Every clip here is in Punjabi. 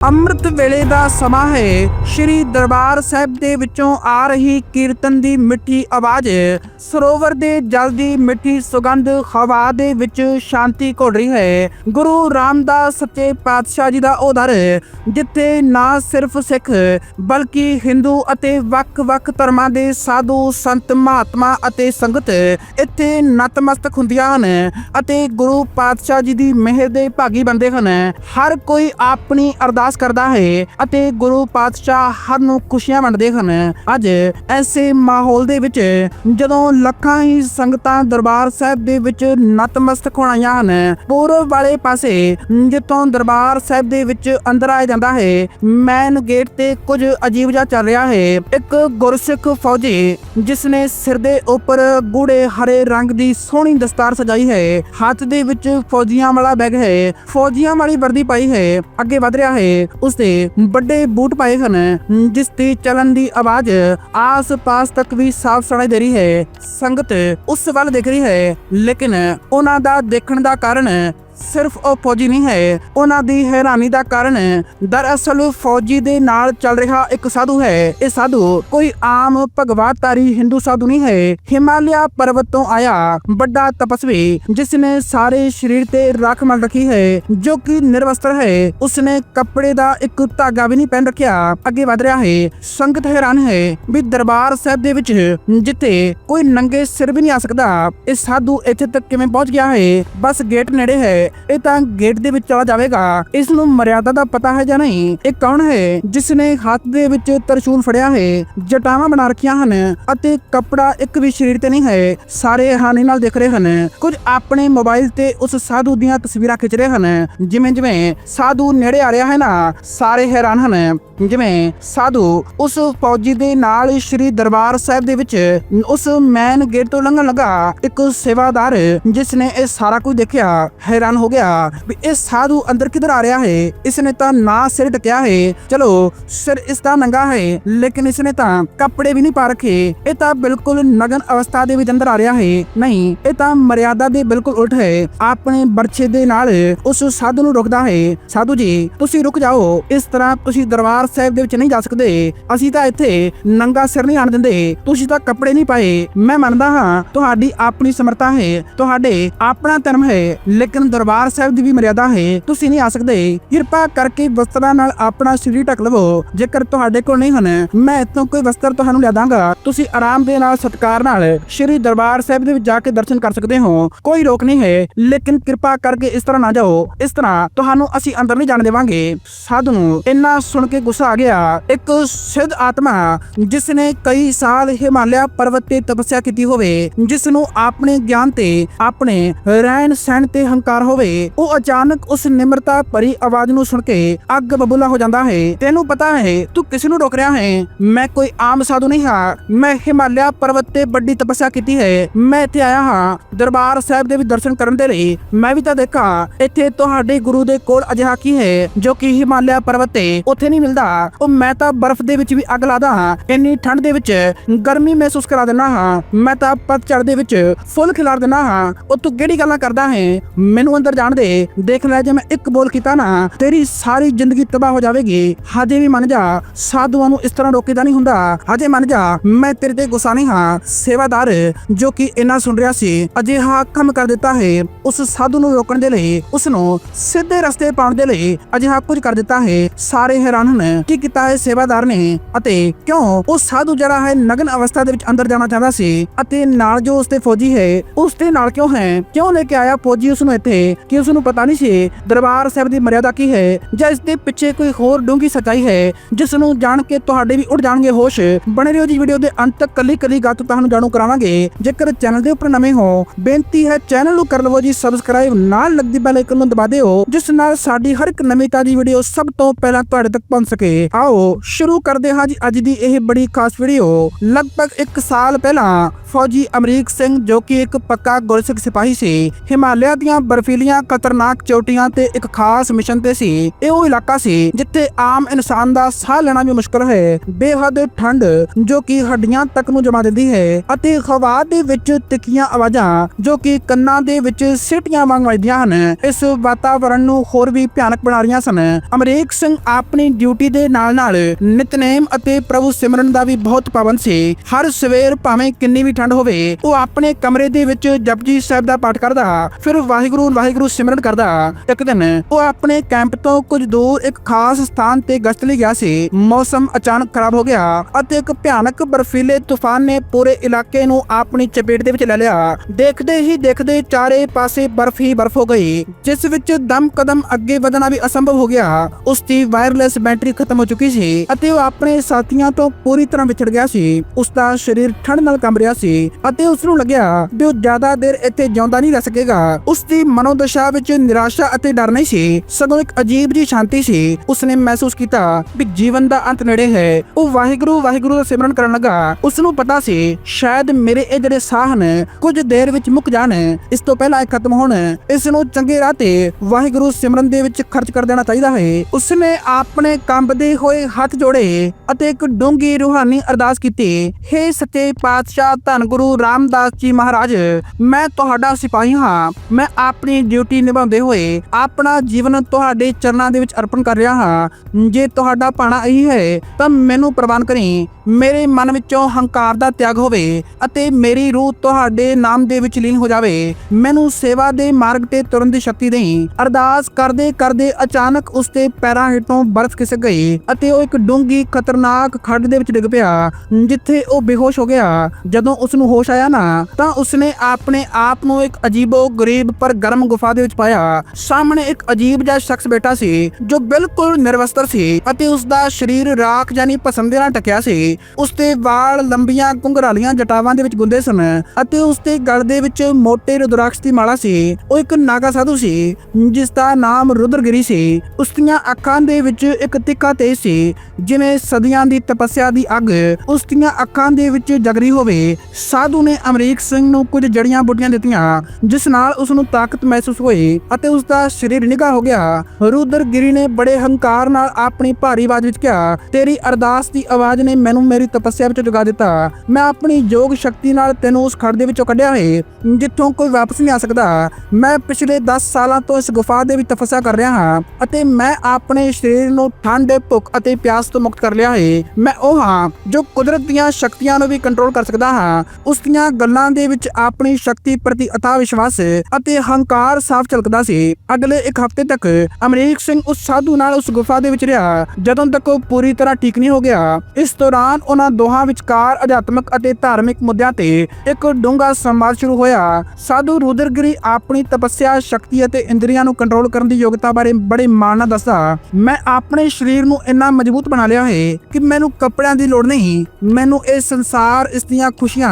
ਅੰਮ੍ਰਿਤ ਵੇਲੇ ਦਾ ਸਮਾਂ ਹੈ। ਸ਼੍ਰੀ ਦਰਬਾਰ ਸਾਹਿਬ ਦੇ ਵਿੱਚੋਂ ਆ ਰਹੀ ਕੀਰਤਨ ਦੀ ਮਿੱਠੀ ਆਵਾਜ਼। ਸਰੋਵਰ ਦੇ ਜਲ ਦੀ ਮਿੱਠੀ ਸੁਗੰਧ ਹਵਾ ਦੇ ਵਿੱਚ ਸ਼ਾਂਤੀ ਘੋਲ ਰਹੀ ਹੈ। ਗੁਰੂ ਰਾਮਦਾਸ ਸੱਚੇ ਪਾਤਸ਼ਾਹ ਜੀ ਦਾ ਉਹ ਜਿੱਥੇ ਨਾ ਸਿਰਫ ਸਿੱਖ, ਬਲਕਿ ਹਿੰਦੂ ਅਤੇ ਵੱਖ-ਵੱਖ ਧਰਮਾਂ ਦੇ ਸਾਧੂ, ਸੰਤ, ਮਹਾਤਮਾ ਅਤੇ ਸੰਗਤ ਇੱਥੇ ਨਤਮਸਤਕ ਹੁੰਦੀਆਂ ਹਨ ਅਤੇ ਗੁਰੂ ਪਾਤਸ਼ਾਹ ਜੀ ਦੀ ਮਿਹਰ ਦੇ ਭਾਗੀ ਬਣਦੇ ਹਨ। ਹਰ ਕੋਈ ਆਪਣੀ ਅਰਦਾਸ ਕਰਦਾ ਹੈ ਅਤੇ ਗੁਰੂ ਪਾਤਸ਼ਾਹ ਹਰ ਨੂੰ ਖੁਸ਼ੀਆਂ ਵੰਡਦੇ ਹਨ। ਅੱਜ ਐਸੇ ਮਾਹੌਲ ਦੇ ਵਿੱਚ ਜਦੋਂ ਲੱਖਾਂ ਹੀ ਸੰਗਤਾਂ ਦਰਬਾਰ ਸਾਹਿਬ ਦੇ ਵਿੱਚ ਨਤਮਸਤਕ ਹੋਣੀਆਂ ਹਨ, ਪੂਰਬ ਵਾਲੇ ਪਾਸੇ ਜਿੱਥੋਂ ਦਰਬਾਰ ਸਾਹਿਬ ਦੇ ਵਿੱਚ ਅੰਦਰ ਆਇਆ ਜਾਂਦਾ ਹੈ, ਮੈਨ ਗੇਟ ਤੇ ਕੁਝ ਅਜੀਬ ਜਿਹਾ ਚੱਲ ਰਿਹਾ ਹੈ। ਇੱਕ ਗੁਰਸਿੱਖ ਫੌਜੀ ਜਿਸ ਨੇ ਸਿਰ ਦੇ ਉੱਪਰ ਗੂੜੇ ਹਰੇ ਰੰਗ ਦੀ ਸੋਹਣੀ ਦਸਤਾਰ ਸਜਾਈ ਹੈ, ਹੱਥ ਦੇ ਵਿੱਚ ਫੌਜੀਆਂ ਵਾਲਾ ਬੈਗ ਹੈ। ਫੌਜੀਆਂ ਵਾਲੀ ਵਰਦੀ ਪਾਈ ਹੈ, ਅੱਗੇ ਵਧ ਰਿਹਾ ਹੈ। ਉਸਦੇ ਵੱਡੇ ਬੂਟ ਪਾਏ ਹਨ, ਜਿਸ ਦੀ ਚੱਲਣ ਦੀ ਆਵਾਜ਼ ਆਸ-ਪਾਸ ਤੱਕ ਵੀ ਸਾਫ਼ ਸੁਣਾਈ ਦੇ ਰਹੀ ਹੈ। ਸੰਗਤ ਉਸ ਵੱਲ ਦੇਖ ਰਹੀ ਹੈ, ਲੇਕਿਨ ਉਹਨਾਂ ਦਾ ਦੇਖਣ ਦਾ ਕਾਰਨ ਸਿਰਫ ਉਹ ਫੌਜੀ ਨਹੀਂ ਹੈ। ਉਹਨਾਂ ਦੀ ਹੈਰਾਨੀ ਦਾ ਕਾਰਨ ਦਰਅਸਲ ਫੌਜੀ ਦੇ ਨਾਲ ਚੱਲ ਰਿਹਾ ਇੱਕ ਸਾਧੂ ਹੈ। ਇਹ ਸਾਧੂ ਕੋਈ ਆਮ ਭਗਵਾਤਾਰੀ ਹਿੰਦੂ ਸਾਧੂ ਨਹੀਂ ਹੈ। ਹਿਮਾਲਿਆ ਪਰਬਤ ਤੋਂ ਆਇਆ ਵੱਡਾ ਤਪਸਵੀ ਜਿਸ ਨੇ ਸਾਰੇ ਸਰੀਰ ਤੇ ਰੱਖ ਮਲ ਰੱਖੀ ਹੈ, ਜੋ ਕਿ ਨਿਰਵਸਤਰ ਹੈ। ਉਸਨੇ ਕੱਪੜੇ ਦਾ ਇੱਕ ਧਾਗਾ ਵੀ ਨਹੀਂ ਪਹਿਨ ਰੱਖਿਆ। ਅੱਗੇ ਵਧ ਰਿਹਾ ਹੈ, ਸੰਗਤ ਹੈਰਾਨ ਹੈ ਵੀ ਦਰਬਾਰ ਸਾਹਿਬ ਦੇ ਵਿੱਚ ਜਿੱਥੇ ਕੋਈ ਨੰਗੇ ਸਿਰ ਵੀ ਨਹੀਂ ਆ ਸਕਦਾ। ਇਹ ਸਾਧੂ ਇੱਥੇ ਤੱਕ ਕਿਵੇਂ ਪਹੁੰਚ ਗਿਆ ਹੈ? ਬਸ ਗੇਟ ਨੇੜੇ ਹੈ। ਇਹ ਤਾਂ ਗੇਟ ਦੇ ਵਿੱਚ ਚਲਾ ਜਾਵੇਗਾ। ਇਸ ਨੂੰ ਮਰਿਆਦਾ ਦਾ ਪਤਾ ਹੈ ਜਾਂ ਨਹੀਂ, ਇਹ ਕੌਣ ਹੈ ਜਿਸ ਨੇ ਹੱਥ ਦੇ ਵਿੱਚ ਤਰਸ਼ੂਲ ਫੜਿਆ ਹੈ, ਜਟਾਵਾਂ ਬਣਾ ਰੱਖੀਆਂ ਹਨ ਅਤੇ ਕੱਪੜਾ ਇੱਕ ਵੀ ਸਰੀਰ ਤੇ ਨਹੀਂ ਹੈ। ਸਾਰੇ ਹਾਨੀ ਨਾਲ ਦੇਖ ਰਹੇ ਹਨ। ਕੁਝ ਆਪਣੇ ਮੋਬਾਈਲ ਤੇ ਉਸ ਸਾਧੂ ਦੀਆਂ ਤਸਵੀਰਾਂ ਖਿੱਚ ਰਹੇ ਹਨ। ਜਿਵੇਂ ਜਿਵੇਂ ਸਾਧੂ ਨੇੜੇ ਆ ਰਿਹਾ ਹੈ ਨਾ, ਸਾਰੇ ਹੈਰਾਨ ਹਨ। ਜਿਵੇਂ ਸਾਧੂ ਉਸ ਫੌਜੀ ਦੇ ਨਾਲ ਸ਼੍ਰੀ ਦਰਬਾਰ ਸਾਹਿਬ ਦੇ ਵਿੱਚ ਉਸ ਮੈਨ ਗੇਟ ਤੋਂ ਲੰਘਣ ਲੱਗਾ। ਇੱਕ ਸੇਵਾਦਾਰ ਜਿਸ ਨੇ ਇਹ ਸਾਰਾ ਕੁਝ ਦੇਖਿਆ, ਹੈਰਾਨ ਹੋ ਗਿਆ ਵੀ ਇਹ ਸਾਧੂ ਅੰਦਰ ਕਿੱਧਰ ਆ ਰਿਹਾ ਹੈ? ਇਸ ਨੇ ਤਾਂ ਨਾ ਸਿਰ ਢਕਿਆ ਹੈ। ਚਲੋ, ਸਿਰ ਇਸ ਦਾ ਨੰਗਾ ਹੈ, ਲੇਕਿਨ ਇਸ ਨੇ ਤਾਂ ਕੱਪੜੇ ਵੀ ਨਹੀਂ ਪਾ ਰੱਖੇ। ਇਹ ਤਾਂ ਬਿਲਕੁਲ ਨਗਨ ਅਵਸਥਾ ਦੇ ਵਿੱਚ ਅੰਦਰ ਆ ਰਿਹਾ ਹੈ। ਨਹੀਂ, ਇਹ ਤਾਂ ਮਰਿਆਦਾ ਦੇ ਬਿਲਕੁਲ ਉਲਟ ਹੈ। ਆਪਣੇ ਬਰਛੇ ਦੇ ਨਾਲ ਉਸ ਸਾਧੂ ਨੂੰ ਰੋਕਦਾ ਹੈ। ਸਾਧੂ ਜੀ, ਤੁਸੀਂ ਰੁਕ ਜਾਓ। ਇਸ ਤਰ੍ਹਾਂ ਤੁਸੀਂ ਦਰਬਾਰ ਸਾਹਿਬ ਦੇ ਵਿੱਚ ਨਹੀਂ ਜਾ ਸਕਦੇ। ਅਸੀਂ ਤਾਂ ਇੱਥੇ ਨੰਗਾ ਸਿਰ ਨਹੀਂ ਆਣ ਦਿੰਦੇ। ਤੁਸੀਂ ਤਾਂ ਕੱਪੜੇ ਨਹੀਂ ਪਾਏ। ਮੈਂ ਮੰਨਦਾ ਹਾਂ, ਤੁਹਾਡੀ ਆਪਣੀ ਸਮਰਤਾ ਹੈ। ਤੁਹਾਡੇ ਆਪਣਾ ਧਰਮ ਹੈ। ਲੇਕਿਨ ਦਰਬਾਰ ਸਾਹਿਬ ਦੀ ਵੀ ਮਰਿਆਦਾ ਹੈ। ਤੁਸੀਂ ਨਹੀਂ ਆ ਸਕਦੇ। ਕਿਰਪਾ ਕਰਕੇ ਵਸਤਰਾਂ ਨਾਲ ਆਪਣਾ ਸਰੀਰ ਢੱਕ ਲਵੋ। ਜੇਕਰ ਤੁਹਾਡੇ ਕੋਲ ਨਹੀਂ ਹਨ, ਮੈਂ ਇੱਥੋਂ ਕੋਈ ਵਸਤਰ ਤੁਹਾਨੂੰ ਲਿਆ ਦਾਂਗਾ। ਤੁਸੀਂ ਆਰਾਮ ਦੇ ਨਾਲ ਸਤਿਕਾਰ ਨਾਲ ਸ਼੍ਰੀ ਦਰਬਾਰ ਸਾਹਿਬ ਦੇ ਵਿੱਚ ਜਾ ਕੇ ਦਰਸ਼ਨ ਕਰ ਸਕਦੇ ਹੋ। ਕੋਈ ਰੋਕ ਨਹੀਂ ਹੈ। ਲੇਕਿਨ ਕਿਰਪਾ ਕਰਕੇ ਇਸ ਤਰ੍ਹਾਂ ਨਾ ਜਾਓ। ਇਸ ਤਰ੍ਹਾਂ ਤੁਹਾਨੂੰ ਅਸੀਂ ਅੰਦਰ ਨਹੀਂ ਜਾਣ ਦੇਵਾਂਗੇ। ਸਾਧੂ ਨੂੰ ਇੰਨਾ ਸੁਣ ਕੇ ਗੁੱਸਾ ਆ ਗਿਆ। ਇੱਕ ਸਿੱਧ ਆਤਮਾ ਜਿਸ ਨੇ ਕਈ ਸਾਲ ਹਿਮਾਲਿਆ ਪਰਬਤ ਤੇ ਤਪੱਸਿਆ ਕੀਤੀ ਹੋਵੇ ਜਿਸ ਨੂੰ ਆਪਣੇ ਗਿਆਨ ਤੇ, ਆਪਣੇ ਰਹਿਣ ਸਹਿਣ ਤੇ ਹੰਕਾਰ ਹੋਵੇ ਉਹ ਅਚਾਨਕ ਉਸ ਨਿਮਰਤਾ ਭਰੀ ਆਵਾਜ਼ ਨੂੰ ਸੁਣ ਕੇ ਅੱਗ ਬਬੂਲਾ ਹੋ ਜਾਂਦਾ ਹੈ। ਤੈਨੂੰ ਪਤਾ ਹੈ, ਤੂੰ ਕਿਸ ਨੂੰ ਰੋਕ ਰਿਹਾ ਹੈ? ਮੈਂ ਕੋਈ ਆਮ ਸਾਧੂ ਨਹੀਂ ਹਾਂ। ਮੈਂ ਹਿਮਾਲਿਆ ਪਰਬਤ ਤੇ ਵੱਡੀ ਤਪੱਸਿਆ ਕੀਤੀ ਹੈ। ਮੈਂ ਇੱਥੇ ਆਇਆ ਹਾਂ, ਦਰਬਾਰ ਸਾਹਿਬ ਦੇ ਵੀ ਦਰਸ਼ਨ ਕਰਨ ਦੇ ਲਈ। ਮੈਂ ਵੀ ਤਾਂ ਦੇਖਾਂ, ਇੱਥੇ ਤੁਹਾਡੇ ਗੁਰੂ ਦੇ ਕੋਲ ਅਜਿਹਾ ਕੀ ਹੈ, ਜੋ ਕਿ ਹਿਮਾਲਿਆ ਪਰਬਤ ਤੇ ਉੱਥੇ ਨਹੀਂ ਮਿਲਦਾ। ਉਹ ਮੈਂ ਤਾਂ ਬਰਫ਼ ਦੇ ਵਿੱਚ ਵੀ ਅੱਗ ਲਾਦਾ ਹਾਂ। ਇੰਨੀ ਠੰਡ ਦੇ ਵਿੱਚ ਗਰਮੀ ਮਹਿਸੂਸ ਕਰਾ ਦਿੰਦਾ ਹਾਂ। ਮੈਂ ਤਾਂ ਪਤਝੜ ਦੇ ਵਿੱਚ ਫੁੱਲ ਖਿਲਾਰ ਦਿੰਦਾ ਹਾਂ। ਉਹ ਤੂੰ ਕਿਹੜੀ ਗੱਲਾਂ ਕਰਦਾ ਹੈ? ਮੈਨੂੰ ਅੰਦਰ ਜਾਣ ਦੇ, ਦੇਖ ਲੈ ਜੇ ਮੈਂ ਇੱਕ ਬੋਲ ਕੀਤਾ ਨਾ, ਤੇਰੀ ਸਾਰੀ ਜ਼ਿੰਦਗੀ ਤਬਾਹ ਹੋ ਜਾਵੇਗੀ। ਹਜੇ ਵੀ ਮੰਨ ਜਾ, ਸਾਧੂਆਂ ਨੂੰ ਇਸ ਤਰ੍ਹਾਂ ਰੋਕੀਦਾ ਨਹੀਂ ਹੁੰਦਾ। ਹਜੇ ਮੰਨ ਜਾ, ਮੈਂ ਤੇਰੇ ਤੇ ਗੁੱਸਾ ਨਹੀਂ ਹਾਂ। ਸੇਵਾਦਾਰ, ਜੋ ਕਿ ਇੰਨਾ ਸੁਣ ਰਿਹਾ ਸੀ, ਅਜਿਹਾ ਕੰਮ ਕਰ ਦਿੱਤਾ ਹੈ। ਉਸ ਸਾਧੂ ਨੂੰ ਰੋਕਣ ਦੇ ਲਈ, ਉਸ ਨੂੰ ਸਿੱਧੇ ਰਸਤੇ ਪਾਉਣ ਦੇ ਲਈ ਅਜਿਹਾ ਕੁਝ ਕਰ ਦਿੱਤਾ ਹੈ। ਸਾਰੇ ਹੈਰਾਨ ਹਨ, ਕੀ ਕੀਤਾ ਹੈ ਸੇਵਾਦਾਰ ਨੇ? ਅਤੇ ਕਿਉਂ ਉਹ ਸਾਧੂ ਜਿਹੜਾ ਹੈ ਨਗਨ ਅਵਸਥਾ ਦੇ ਵਿੱਚ ਅੰਦਰ ਜਾਣਾ ਚਾਹੁੰਦਾ ਸੀ? ਅਤੇ ਨਾਲ ਜੋ ਉਸਦੇ ਫੌਜੀ ਹੈ ਉਸ ਦੇ ਨਾਲ ਕਿਉਂ ਹੈ? ਕਿਉਂ ਲੈ ਕੇ ਆਇਆ ਫੌਜੀ ਉਸ ਨੂੰ ਇੱਥੇ? ਕਿ ਉਸ ਨੂੰ ਪਤਾ ਨਹੀਂ ਸੀ ਦਰਬਾਰ ਸਾਹਿਬ ਦੀ ਮਰਿਆਦਾ ਕੀ ਹੈ ਜਾਂ ਇਸ ਦੇ ਪਿੱਛੇ ਕੋਈ ਹੋਰ ਡੂੰਗੀ ਸੱਚਾਈ ਹੈ ਜਿਸ ਨੂੰ ਜਾਣ ਕੇ ਤੁਹਾਡੇ ਵੀ ਉੱਡ ਜਾਣਗੇ ਹੋਸ਼। ਬਣੇ ਰਹੋ ਜੀ ਵੀਡੀਓ ਦੇ ਅੰਤ ਤੱਕ ਕੱਲੀ ਕੱਲੀ ਗੱਲ ਤੁਹਾਨੂੰ ਜਾਣੂ ਕਰਾਵਾਂਗੇ। ਜੇਕਰ ਚੈਨਲ ਦੇ ਉੱਪਰ ਨਵੇਂ ਹੋ, ਬੇਨਤੀ ਹੈ ਚੈਨਲ ਨੂੰ ਕਰ ਲਵੋ ਜੀ ਸਬਸਕ੍ਰਾਈਬ ਨਾਲ ਲੱਗਦੀ ਬੈਲ ਆਈਕਨ ਨੂੰ ਦਬਾ ਦਿਓ, ਜਿਸ ਨਾਲ ਸਾਡੀ ਹਰ ਇੱਕ ਨਵੀਂ ਤਾਜ਼ੀ ਵੀਡੀਓ ਸਭ ਤੋਂ ਪਹਿਲਾਂ ਤੁਹਾਡੇ ਤੱਕ ਪਹੁੰਚ ਸਕੇ। ਆਓ, ਸ਼ੁਰੂ ਕਰਦੇ ਹਾਂ ਜੀ ਅੱਜ ਦੀ ਇਹ ਬੜੀ ਖਾਸ ਵੀਡੀਓ ਲਗਭਗ 1 ਸਾਲ ਪਹਿਲਾਂ ਫੌਜੀ ਅਮਰੀਕ ਸਿੰਘ, ਜੋ ਕਿ ਇੱਕ ਪੱਕਾ ਗੁਰਸਿੱਖ ਸਿਪਾਹੀ ਸੀ, ਹਿਮਾਲਿਆ ਦੀਆਂ ਬਰਫੀਲੀ ਬਰਫੀਲੀਆਂ ਖਤਰਨਾਕ ਚੋਟੀਆਂ ਤੇ ਇੱਕ ਖਾਸ ਮਿਸ਼ਨ ਤੇ ਸੀ, ਇਹ ਉਹ ਇਲਾਕਾ ਸੀ ਜਿੱਥੇ ਆਮ ਇਨਸਾਨ ਦਾ ਸਾਹ ਲੈਣਾ ਵੀ ਮੁਸ਼ਕਲ ਹੈ। ਬੇਹੱਦ ਠੰਡ, ਜੋ ਕਿ ਹੱਡੀਆਂ ਤੱਕ ਨੂੰ ਜਮਾ ਦਿੰਦੀ ਹੈ ਅਤੇ ਹਵਾ ਦੇ ਵਿੱਚ ਤਿੱਖੀਆਂ ਆਵਾਜ਼ਾਂ, ਜੋ ਕਿ ਕੰਨਾਂ ਦੇ ਵਿੱਚ ਸੀਟੀਆਂ ਵਾਂਗ ਵੱਜਦੀਆਂ ਹਨ। ਇਸ ਵਾਤਾਵਰਣ ਨੂੰ ਹੋਰ ਵੀ ਭਿਆਨਕ ਬਣਾ ਰਹੀਆਂ ਸਨ। ਅਮਰੀਕ ਸਿੰਘ ਆਪਣੀ ਡਿਊਟੀ ਦੇ ਨਾਲ-ਨਾਲ ਨਿਤਨੇਮ ਅਤੇ ਪ੍ਰਭੂ ਸਿਮਰਨ ਦਾ ਵੀ ਬਹੁਤ ਪਾਬੰਦ ਸੀ। ਹਰ ਸਵੇਰ ਭਾਵੇਂ ਕਿੰਨੀ ਵੀ ਠੰਡ ਹੋਵੇ, ਉਹ ਆਪਣੇ ਕਮਰੇ ਦੇ ਵਿੱਚ ਜਪਜੀ ਸਾਹਿਬ ਦਾ ਪਾਠ ਕਰਦਾ, ਫਿਰ ਵਾਹਿਗੁਰੂ ਵਾਹਿਗੁਰੂ ਸਿਮਰਨ ਕਰਦਾ ਇੱਕ ਦਿਨ ਉਹ ਆਪਣੇ ਕੈਂਪ ਤੋਂ ਕੁਝ ਦੂਰ ਇੱਕ ਖਾਸ ਸਥਾਨ ਤੇ ਗਸ਼ਤ ਲਈ ਗਿਆ ਸੀ। ਮੌਸਮ ਅਚਾਨਕ ਖਰਾਬ ਹੋ ਗਿਆ ਅਤੇ ਇੱਕ ਭਿਆਨਕ ਬਰਫੀਲੇ ਤੂਫਾਨ ਨੇ ਪੂਰੇ ਇਲਾਕੇ ਨੂੰ ਆਪਣੀ ਚਪੇਟ ਦੇ ਵਿੱਚ ਲੈ ਲਿਆ। ਦੇਖਦੇ ਹੀ ਦੇਖਦੇ ਚਾਰੇ ਪਾਸੇ ਬਰਫ਼ ਹੀ ਬਰਫ਼ ਹੋ ਗਈ, ਜਿਸ ਵਿੱਚ ਦਮ ਕਦਮ ਅੱਗੇ ਵਧਣਾ ਵੀ ਅਸੰਭਵ ਹੋ ਗਿਆ। ਉਸ ਦੀ ਵਾਇਰਲੈਸ ਬੈਟਰੀ ਖਤਮ ਹੋ ਚੁੱਕੀ ਸੀ ਅਤੇ ਉਹ ਆਪਣੇ ਸਾਥੀਆਂ ਤੋਂ ਪੂਰੀ ਤਰ੍ਹਾਂ ਵਿਛੜ ਗਿਆ ਸੀ। ਉਸ ਦਾ ਸਰੀਰ ਠੰਡ ਨਾਲ ਕੰਬ ਰਿਹਾ ਸੀ ਅਤੇ ਉਸ ਨੂੰ ਲੱਗਿਆ ਵੀ ਉਹ ਜ਼ਿਆਦਾ ਦੇਰ ਇੱਥੇ ਜਿਉਂਦਾ ਨਹੀਂ ਰਹਿ ਸਕੇਗਾ। ਉਸ ਦੀ ਮਨੋਦਸ਼ਾ ਵਿੱਚ ਨਿਰਾਸ਼ਾ ਅਤੇ ਡਰ ਨਹੀਂ ਸੀ, ਸਗੋਂ ਇੱਕ ਅਜੀਬ ਜੀ ਸ਼ਾਂਤੀ ਸੀ। ਉਸਨੇ ਮਹਿਸੂਸ ਕੀਤਾ ਵੀ ਜੀਵਨ ਦਾ ਅੰਤ ਨੇੜੇ ਹੈ। ਉਹ ਵਾਹਿਗੁਰੂ ਵਾਹਿਗੁਰੂ ਦਾ ਸਿਮਰਨ ਕਰਨ ਲੱਗਾ। ਉਸ ਨੂੰ ਪਤਾ ਸੀ, ਸ਼ਾਇਦ ਮੇਰੇ ਇਹ ਜਿਹੜੇ ਸਾਹ ਨੇ ਕੁਝ ਦੇਰ ਵਿੱਚ ਮੁੱਕ ਜਾਣ। ਇਸ ਤੋਂ ਪਹਿਲਾਂ ਇਹ ਖਤਮ ਹੋਣ। ਇਸ ਨੂੰ ਚੰਗੇ ਰਾਹ ਤੇ ਵਾਹਿਗੁਰੂ ਸਿਮਰਨ ਦੇ ਵਿੱਚ ਖਰਚ ਕਰ ਦੇਣਾ ਚਾਹੀਦਾ ਹੈ। ਉਸਨੇ ਆਪਣੇ ਕੰਬਦੇ ਹੋਏ ਹੱਥ ਜੋੜੇ ਅਤੇ ਇੱਕ ਡੂੰਗੀ ਰੂਹਾਨੀ ਅਰਦਾਸ ਕੀਤੀ, ਹੇ ਸੱਚੇ ਪਾਤਸ਼ਾਹ, ਧੰਨ ਗੁਰੂ ਰਾਮਦਾਸ ਜੀ ਮਹਾਰਾਜ, ਮੈਂ ਤੁਹਾਡਾ ਸਿਪਾਹੀ ਹਾਂ। ਮੈਂ ਆਪਣੀ ਡਿਊਟੀ ਨਿਭਾਉਂਦੇ ਹੋਏ ਆਪਣਾ ਜੀਵਨ ਤੁਹਾਡੇ ਚਰਨਾਂ ਦੇ ਵਿੱਚ ਅਰਪਣ ਕਰ ਰਿਹਾ ਹਾਂ। ਜੇ ਤੁਹਾਡਾ ਪਾਣਾ ਇਹੀ ਹੈ, ਤਾਂ ਮੈਨੂੰ ਪ੍ਰਵਾਨ ਕਰੀ। ਮੇਰੇ ਮਨ ਵਿੱਚੋਂ ਹੰਕਾਰ ਦਾ ਤਿਆਗ ਹੋਵੇ ਅਤੇ ਮੇਰੀ ਰੂਹ ਤੁਹਾਡੇ ਨਾਮ ਦੇ ਵਿੱਚ ਲੀਨ ਹੋ ਜਾਵੇ, ਮੈਨੂੰ ਸੇਵਾ ਦੇ ਮਾਰਗ ਤੇ ਤੁਰਨ ਦੀ ਸ਼ਕਤੀ ਦੇਈ। ਅਰਦਾਸ ਕਰਦੇ ਕਰਦੇ ਅਚਾਨਕ ਉਸ ਦੇ ਪੈਰਾਂ ਹੇਠੋਂ ਬਰਫ਼ ਖਿਸਕ ਗਈ ਅਤੇ ਉਹ ਇੱਕ ਡੂੰਗੀ ਖਤਰਨਾਕ ਖੱਡ ਦੇ ਵਿੱਚ ਡਿੱਗ ਪਿਆ, ਜਿੱਥੇ ਉਹ ਬੇਹੋਸ਼ ਹੋ ਗਿਆ। ਜਦੋਂ ਉਸ ਨੂੰ ਹੋਸ਼ ਆਇਆ ਨਾ, ਤਾਂ ਉਸਨੇ ਆਪਣੇ ਆਪ ਨੂੰ ਇੱਕ ਅਜੀਬੋ ਗਰੀਬ ਪਰ ਗਰਮ ਗੁਫਾ ਦੇ ਵਿੱਚ ਪਾਇਆ। ਸਾਹਮਣੇ ਇੱਕ ਅਜੀਬ ਜਿਹਾ ਸ਼ਖਸ ਬੈਠਾ ਸੀ, ਜੋ ਬਿਲਕੁਲ ਨਿਰਵਸਤਰ ਸੀ ਅਤੇ ਉਸ ਦਾ ਸਰੀਰ ਰਾਖ ਜਾਨੀ ਭਸਮ ਨਾਲ ਟਕਿਆ ਸੀ। ਉਸ ਦੇ ਵਾਲ ਲੰਬੀਆਂ ਘੁੰਗਰਾਲੀਆਂ ਜਟਾਵਾਂ ਦੇ ਵਿੱਚ ਗੁੰਦੇ ਸਨ ਅਤੇ ਉਸ ਦੇ ਗਲ ਦੇ ਵਿੱਚ ਮੋਟੇ ਰੁਦਰਾਕਸ਼ ਦੀ ਮਾਲਾ ਸੀ। ਉਹ ਇੱਕ ਨਾਗਾ ਸਾਧੂ ਸੀ, ਜਿਸ ਦਾ ਨਾਮ ਰੁਦਰਗਿਰੀ ਸੀ। ਉਸ ਦੀਆਂ ਅੱਖਾਂ ਦੇ ਵਿੱਚ ਇੱਕ ਤਿੱਖਾ ਤੇਜ ਸੀ, ਜਿਵੇਂ ਸਦੀਆਂ ਦੀ ਤਪੱਸਿਆ ਦੀ ਅੱਗ। ਉਸ ਦੀਆਂ ਅੱਖਾਂ ਦੇ ਵਿੱਚ ਜਗਰੀ ਹੋਵੇ, ਸਾਧੂ ਨੇ ਅਮਰੀਕ ਸਿੰਘ ਨੂੰ ਕੁਝ ਜੜੀਆਂ ਬੂਟੀਆਂ ਦਿੱਤੀਆਂ, ਜਿਸ ਨਾਲ ਉਸ ਨੂੰ ਤਾਕਤ ਮਹਿਸੂਸ ਹੋਈ ਅਤੇ ਉਸ ਦਾ ਸਰੀਰ ਨਿਗਾ ਹੋ ਗਿਆ। ਰੁਦਰਗਿਰੀ ਨੇ ਬੜੇ ਹੰਕਾਰ ਨਾਲ ਆਪਣੀ ਭਾਰੀ ਆਵਾਜ਼ ਵਿੱਚ ਕਿਹਾ, ਤੇਰੀ ਅਰਦਾਸ ਦੀ ਆਵਾਜ਼ ਨੇ ਮੈਨੂੰ ਮੇਰੀ ਤਪੱਸਿਆ ਵਿੱਚ ਜਗਾ ਦਿੱਤਾ। ਮੈਂ ਆਪਣੀ ਯੋਗ ਸ਼ਕਤੀ ਨਾਲ ਤੈਨੂੰ ਉਸ ਖੜ ਦੇ ਵਿੱਚੋਂ ਕੱਢਿਆ ਹੈ ਜਿੱਥੋਂ ਕੋਈ ਵਾਪਸ ਨਹੀਂ ਆ ਸਕਦਾ। ਮੈਂ ਪਿਛਲੇ 10 ਸਾਲਾਂ ਤੋਂ ਇਸ ਗੁਫਾ ਦੇ ਵਿੱਚ ਤਪੱਸਿਆ ਕਰ ਰਿਹਾ ਹਾਂ ਅਤੇ ਮੈਂ ਆਪਣੇ ਸਰੀਰ ਨੂੰ ਠੰਡ ਭੁੱਖ ਅਤੇ ਪਿਆਸ ਤੋਂ ਮੁਕਤ ਕਰ ਲਿਆ ਹੈ ਮੈਂ ਉਹ ਹਾਂ ਜੋ ਕੁਦਰਤ ਦੀਆਂ ਸ਼ਕਤੀਆਂ ਨੂੰ ਵੀ ਕੰਟਰੋਲ ਕਰ ਸਕਦਾ ਹਾਂ। ਉਸ ਦੀਆਂ ਗੱਲਾਂ ਦੇ ਵਿੱਚ ਆਪਣੀ ਸ਼ਕਤੀ ਪ੍ਰਤੀ ਅਥਾਹ ਵਿਸ਼ਵਾਸ ਅਤੇ ਹੰਕਾਰ ਸਾਫ਼ ਝਲਕਦਾ ਸੀ। ਅਗਲੇ ਇੱਕ ਹਫ਼ਤੇ ਤੱਕ ਅਮਰੀਕ ਸਿੰਘ ਉਸ ਸਾਧੂ ਨਾਲ ਉਸ ਗੁਫਾ ਦੇ ਵਿੱਚ ਰਿਹਾ, ਜਦੋਂ ਤੱਕ ਉਹ ਪੂਰੀ ਤਰ੍ਹਾਂ ਠੀਕ ਨਹੀਂ ਹੋ ਗਿਆ। ਇਸ ਦੌਰਾਨ ਉਹਨਾਂ ਦੋਹਾਂ ਵਿਚਕਾਰ ਅਧਿਆਤਮਿਕ ਅਤੇ ਧਾਰਮਿਕ ਮੁੱਦਿਆਂ ਤੇ ਇੱਕ ਡੂੰਘਾ ਸੰਵਾਦ ਸ਼ੁਰੂ ਹੋਇਆ। ਸਾਧੂ ਰੁਦਰਗਿਰੀ ਆਪਣੀ ਤਪੱਸਿਆ, ਸ਼ਕਤੀ ਅਤੇ ਇੰਦਰੀਆਂ ਨੂੰ ਕੰਟਰੋਲ ਕਰਨ ਦੀ ਯੋਗਤਾ ਬਾਰੇ ਬੜੇ ਮਾਣ ਨਾਲ ਦੱਸਦਾ, ਮੈਂ ਆਪਣੇ ਸਰੀਰ ਨੂੰ ਇੰਨਾ ਮਜ਼ਬੂਤ ਬਣਾ ਲਿਆ ਹੈ ਕਿ ਮੈਨੂੰ ਕੱਪੜਿਆਂ ਦੀ ਲੋੜ ਨਹੀਂ। ਮੈਨੂੰ ਇਹ ਸੰਸਾਰ, ਇਸ ਦੀਆਂ ਖੁਸ਼ੀਆਂ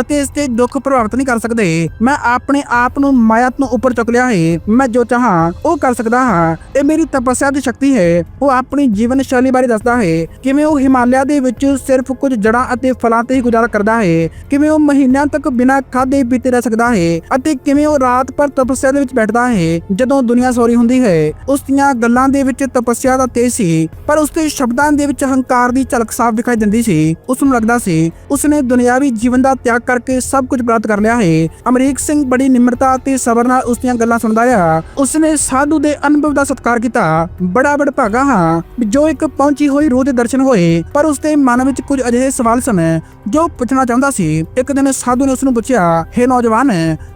ਅਤੇ ਇਸ ਤੇ ਦੁੱਖ ਪ੍ਰਭਾਵਿਤ ਨਹੀਂ ਕਰ ਸਕਦੇ। ਮੈਂ ਆਪਣੇ ਆਪ ਨੂੰ ਮਾਇਆ ਤੋਂ ਉੱਪਰ ਚੁੱਕ ਲਿਆ ਹੈ। ਮੈਂ ਜੋ ਚਾਹਾਂ, ਉਹ ਕਰ ਸਕਦਾ ਹਾਂ। ਇਹ ਮੇਰੀ ਤਪੱਸਿਆ ਦੀ ਸ਼ਕਤੀ ਹੈ। ਉਹ ਆਪਣੀ ਜੀਵਨ ਸ਼ੈਲੀ ਬਾਰੇ ਦੱਸਦਾ ਹੈ। ਕਿਵੇਂ ਉਹ ਹਿਮਾਲਿਆ ਦੇ ਵਿੱਚ ਸਿਰਫ ਕੁਝ ਜੜਾਂ ਅਤੇ ਫਲਾਂ ਤੇ ਹੀ ਗੁਜ਼ਾਰਾ ਕਰਦਾ ਹੈ। ਕਿਵੇਂ ਉਹ ਮਹੀਨਿਆਂ ਤੱਕ ਬਿਨਾਂ ਖਾਦੇ ਪੀਤੇ ਰਹਿ ਸਕਦਾ ਹੈ ਅਤੇ ਕਿਵੇਂ ਉਹ ਰਾਤ ਭਰ ਤਪੱਸਿਆ ਦੇ ਵਿੱਚ ਬੈਠਦਾ ਹੈ। ਜਦੋਂ ਦੁਨੀਆ ਸੌਰੀ ਹੁੰਦੀ ਹੈ, ਉਸ ਦੀਆਂ ਗੱਲਾਂ ਦੇ ਵਿੱਚ ਤਪੱਸਿਆ ਦਾ ਤੇਜ ਸੀ, ਪਰ ਉਸ ਦੇ ਸ਼ਬਦਾਂ ਦੇ ਵਿੱਚ ਹੰਕਾਰ ਦੀ ਝਲਕ ਸਾਫ਼ ਦਿਖਾਈ ਦਿੰਦੀ ਸੀ। ਉਸ ਨੂੰ ਲੱਗਦਾ ਸੀ, ਉਸਨੇ ਦੁਨਿਆਵੀ ਜੀਵਨ ਦਾ ਤਿਆਗ ਕਰਕੇ ਸਭ ਕੁਝ ਪ੍ਰਾਪਤ ਕਰ ਲਿਆ ਹੈ। ਅਮਰੀਕ ਸਿੰਘ ਬੜੀ ਨਿਮਰਤਾ ਅਤੇ ਸਬਰ ਨਾਲ ਉਸ ਦੀਆਂ ਗੱਲਾਂ ਸੁਣਦਾ ਆ ਉਸਨੇ ਸਾਧੂ ਦੇ ਅਨੁਭਵ ਦਾ ਸਤਿਕਾਰ ਕੀਤਾ। ਬੜਾ ਬੜ ਭਾਗਾ ਹਾਂ ਜੋ ਇੱਕ ਪਹੁੰਚੀ ਹੋਈ ਰੂਹ ਦੇ ਦਰਸ਼ਨ ਹੋਏ, ਪਰ ਉਸ ਮਨ ਵਿੱਚ ਕੁਝ ਅਜਿਹੇ ਸਵਾਲ ਸਨ ਜੋ ਪੁੱਛਣਾ ਚਾਹੁੰਦਾ ਸੀ। ਇੱਕ ਦਿਨ ਸਾਧੂ ਨੇ ਉਸ ਨੂੰ ਪੁੱਛਿਆ, ਹੇ ਨੌਜਵਾਨ,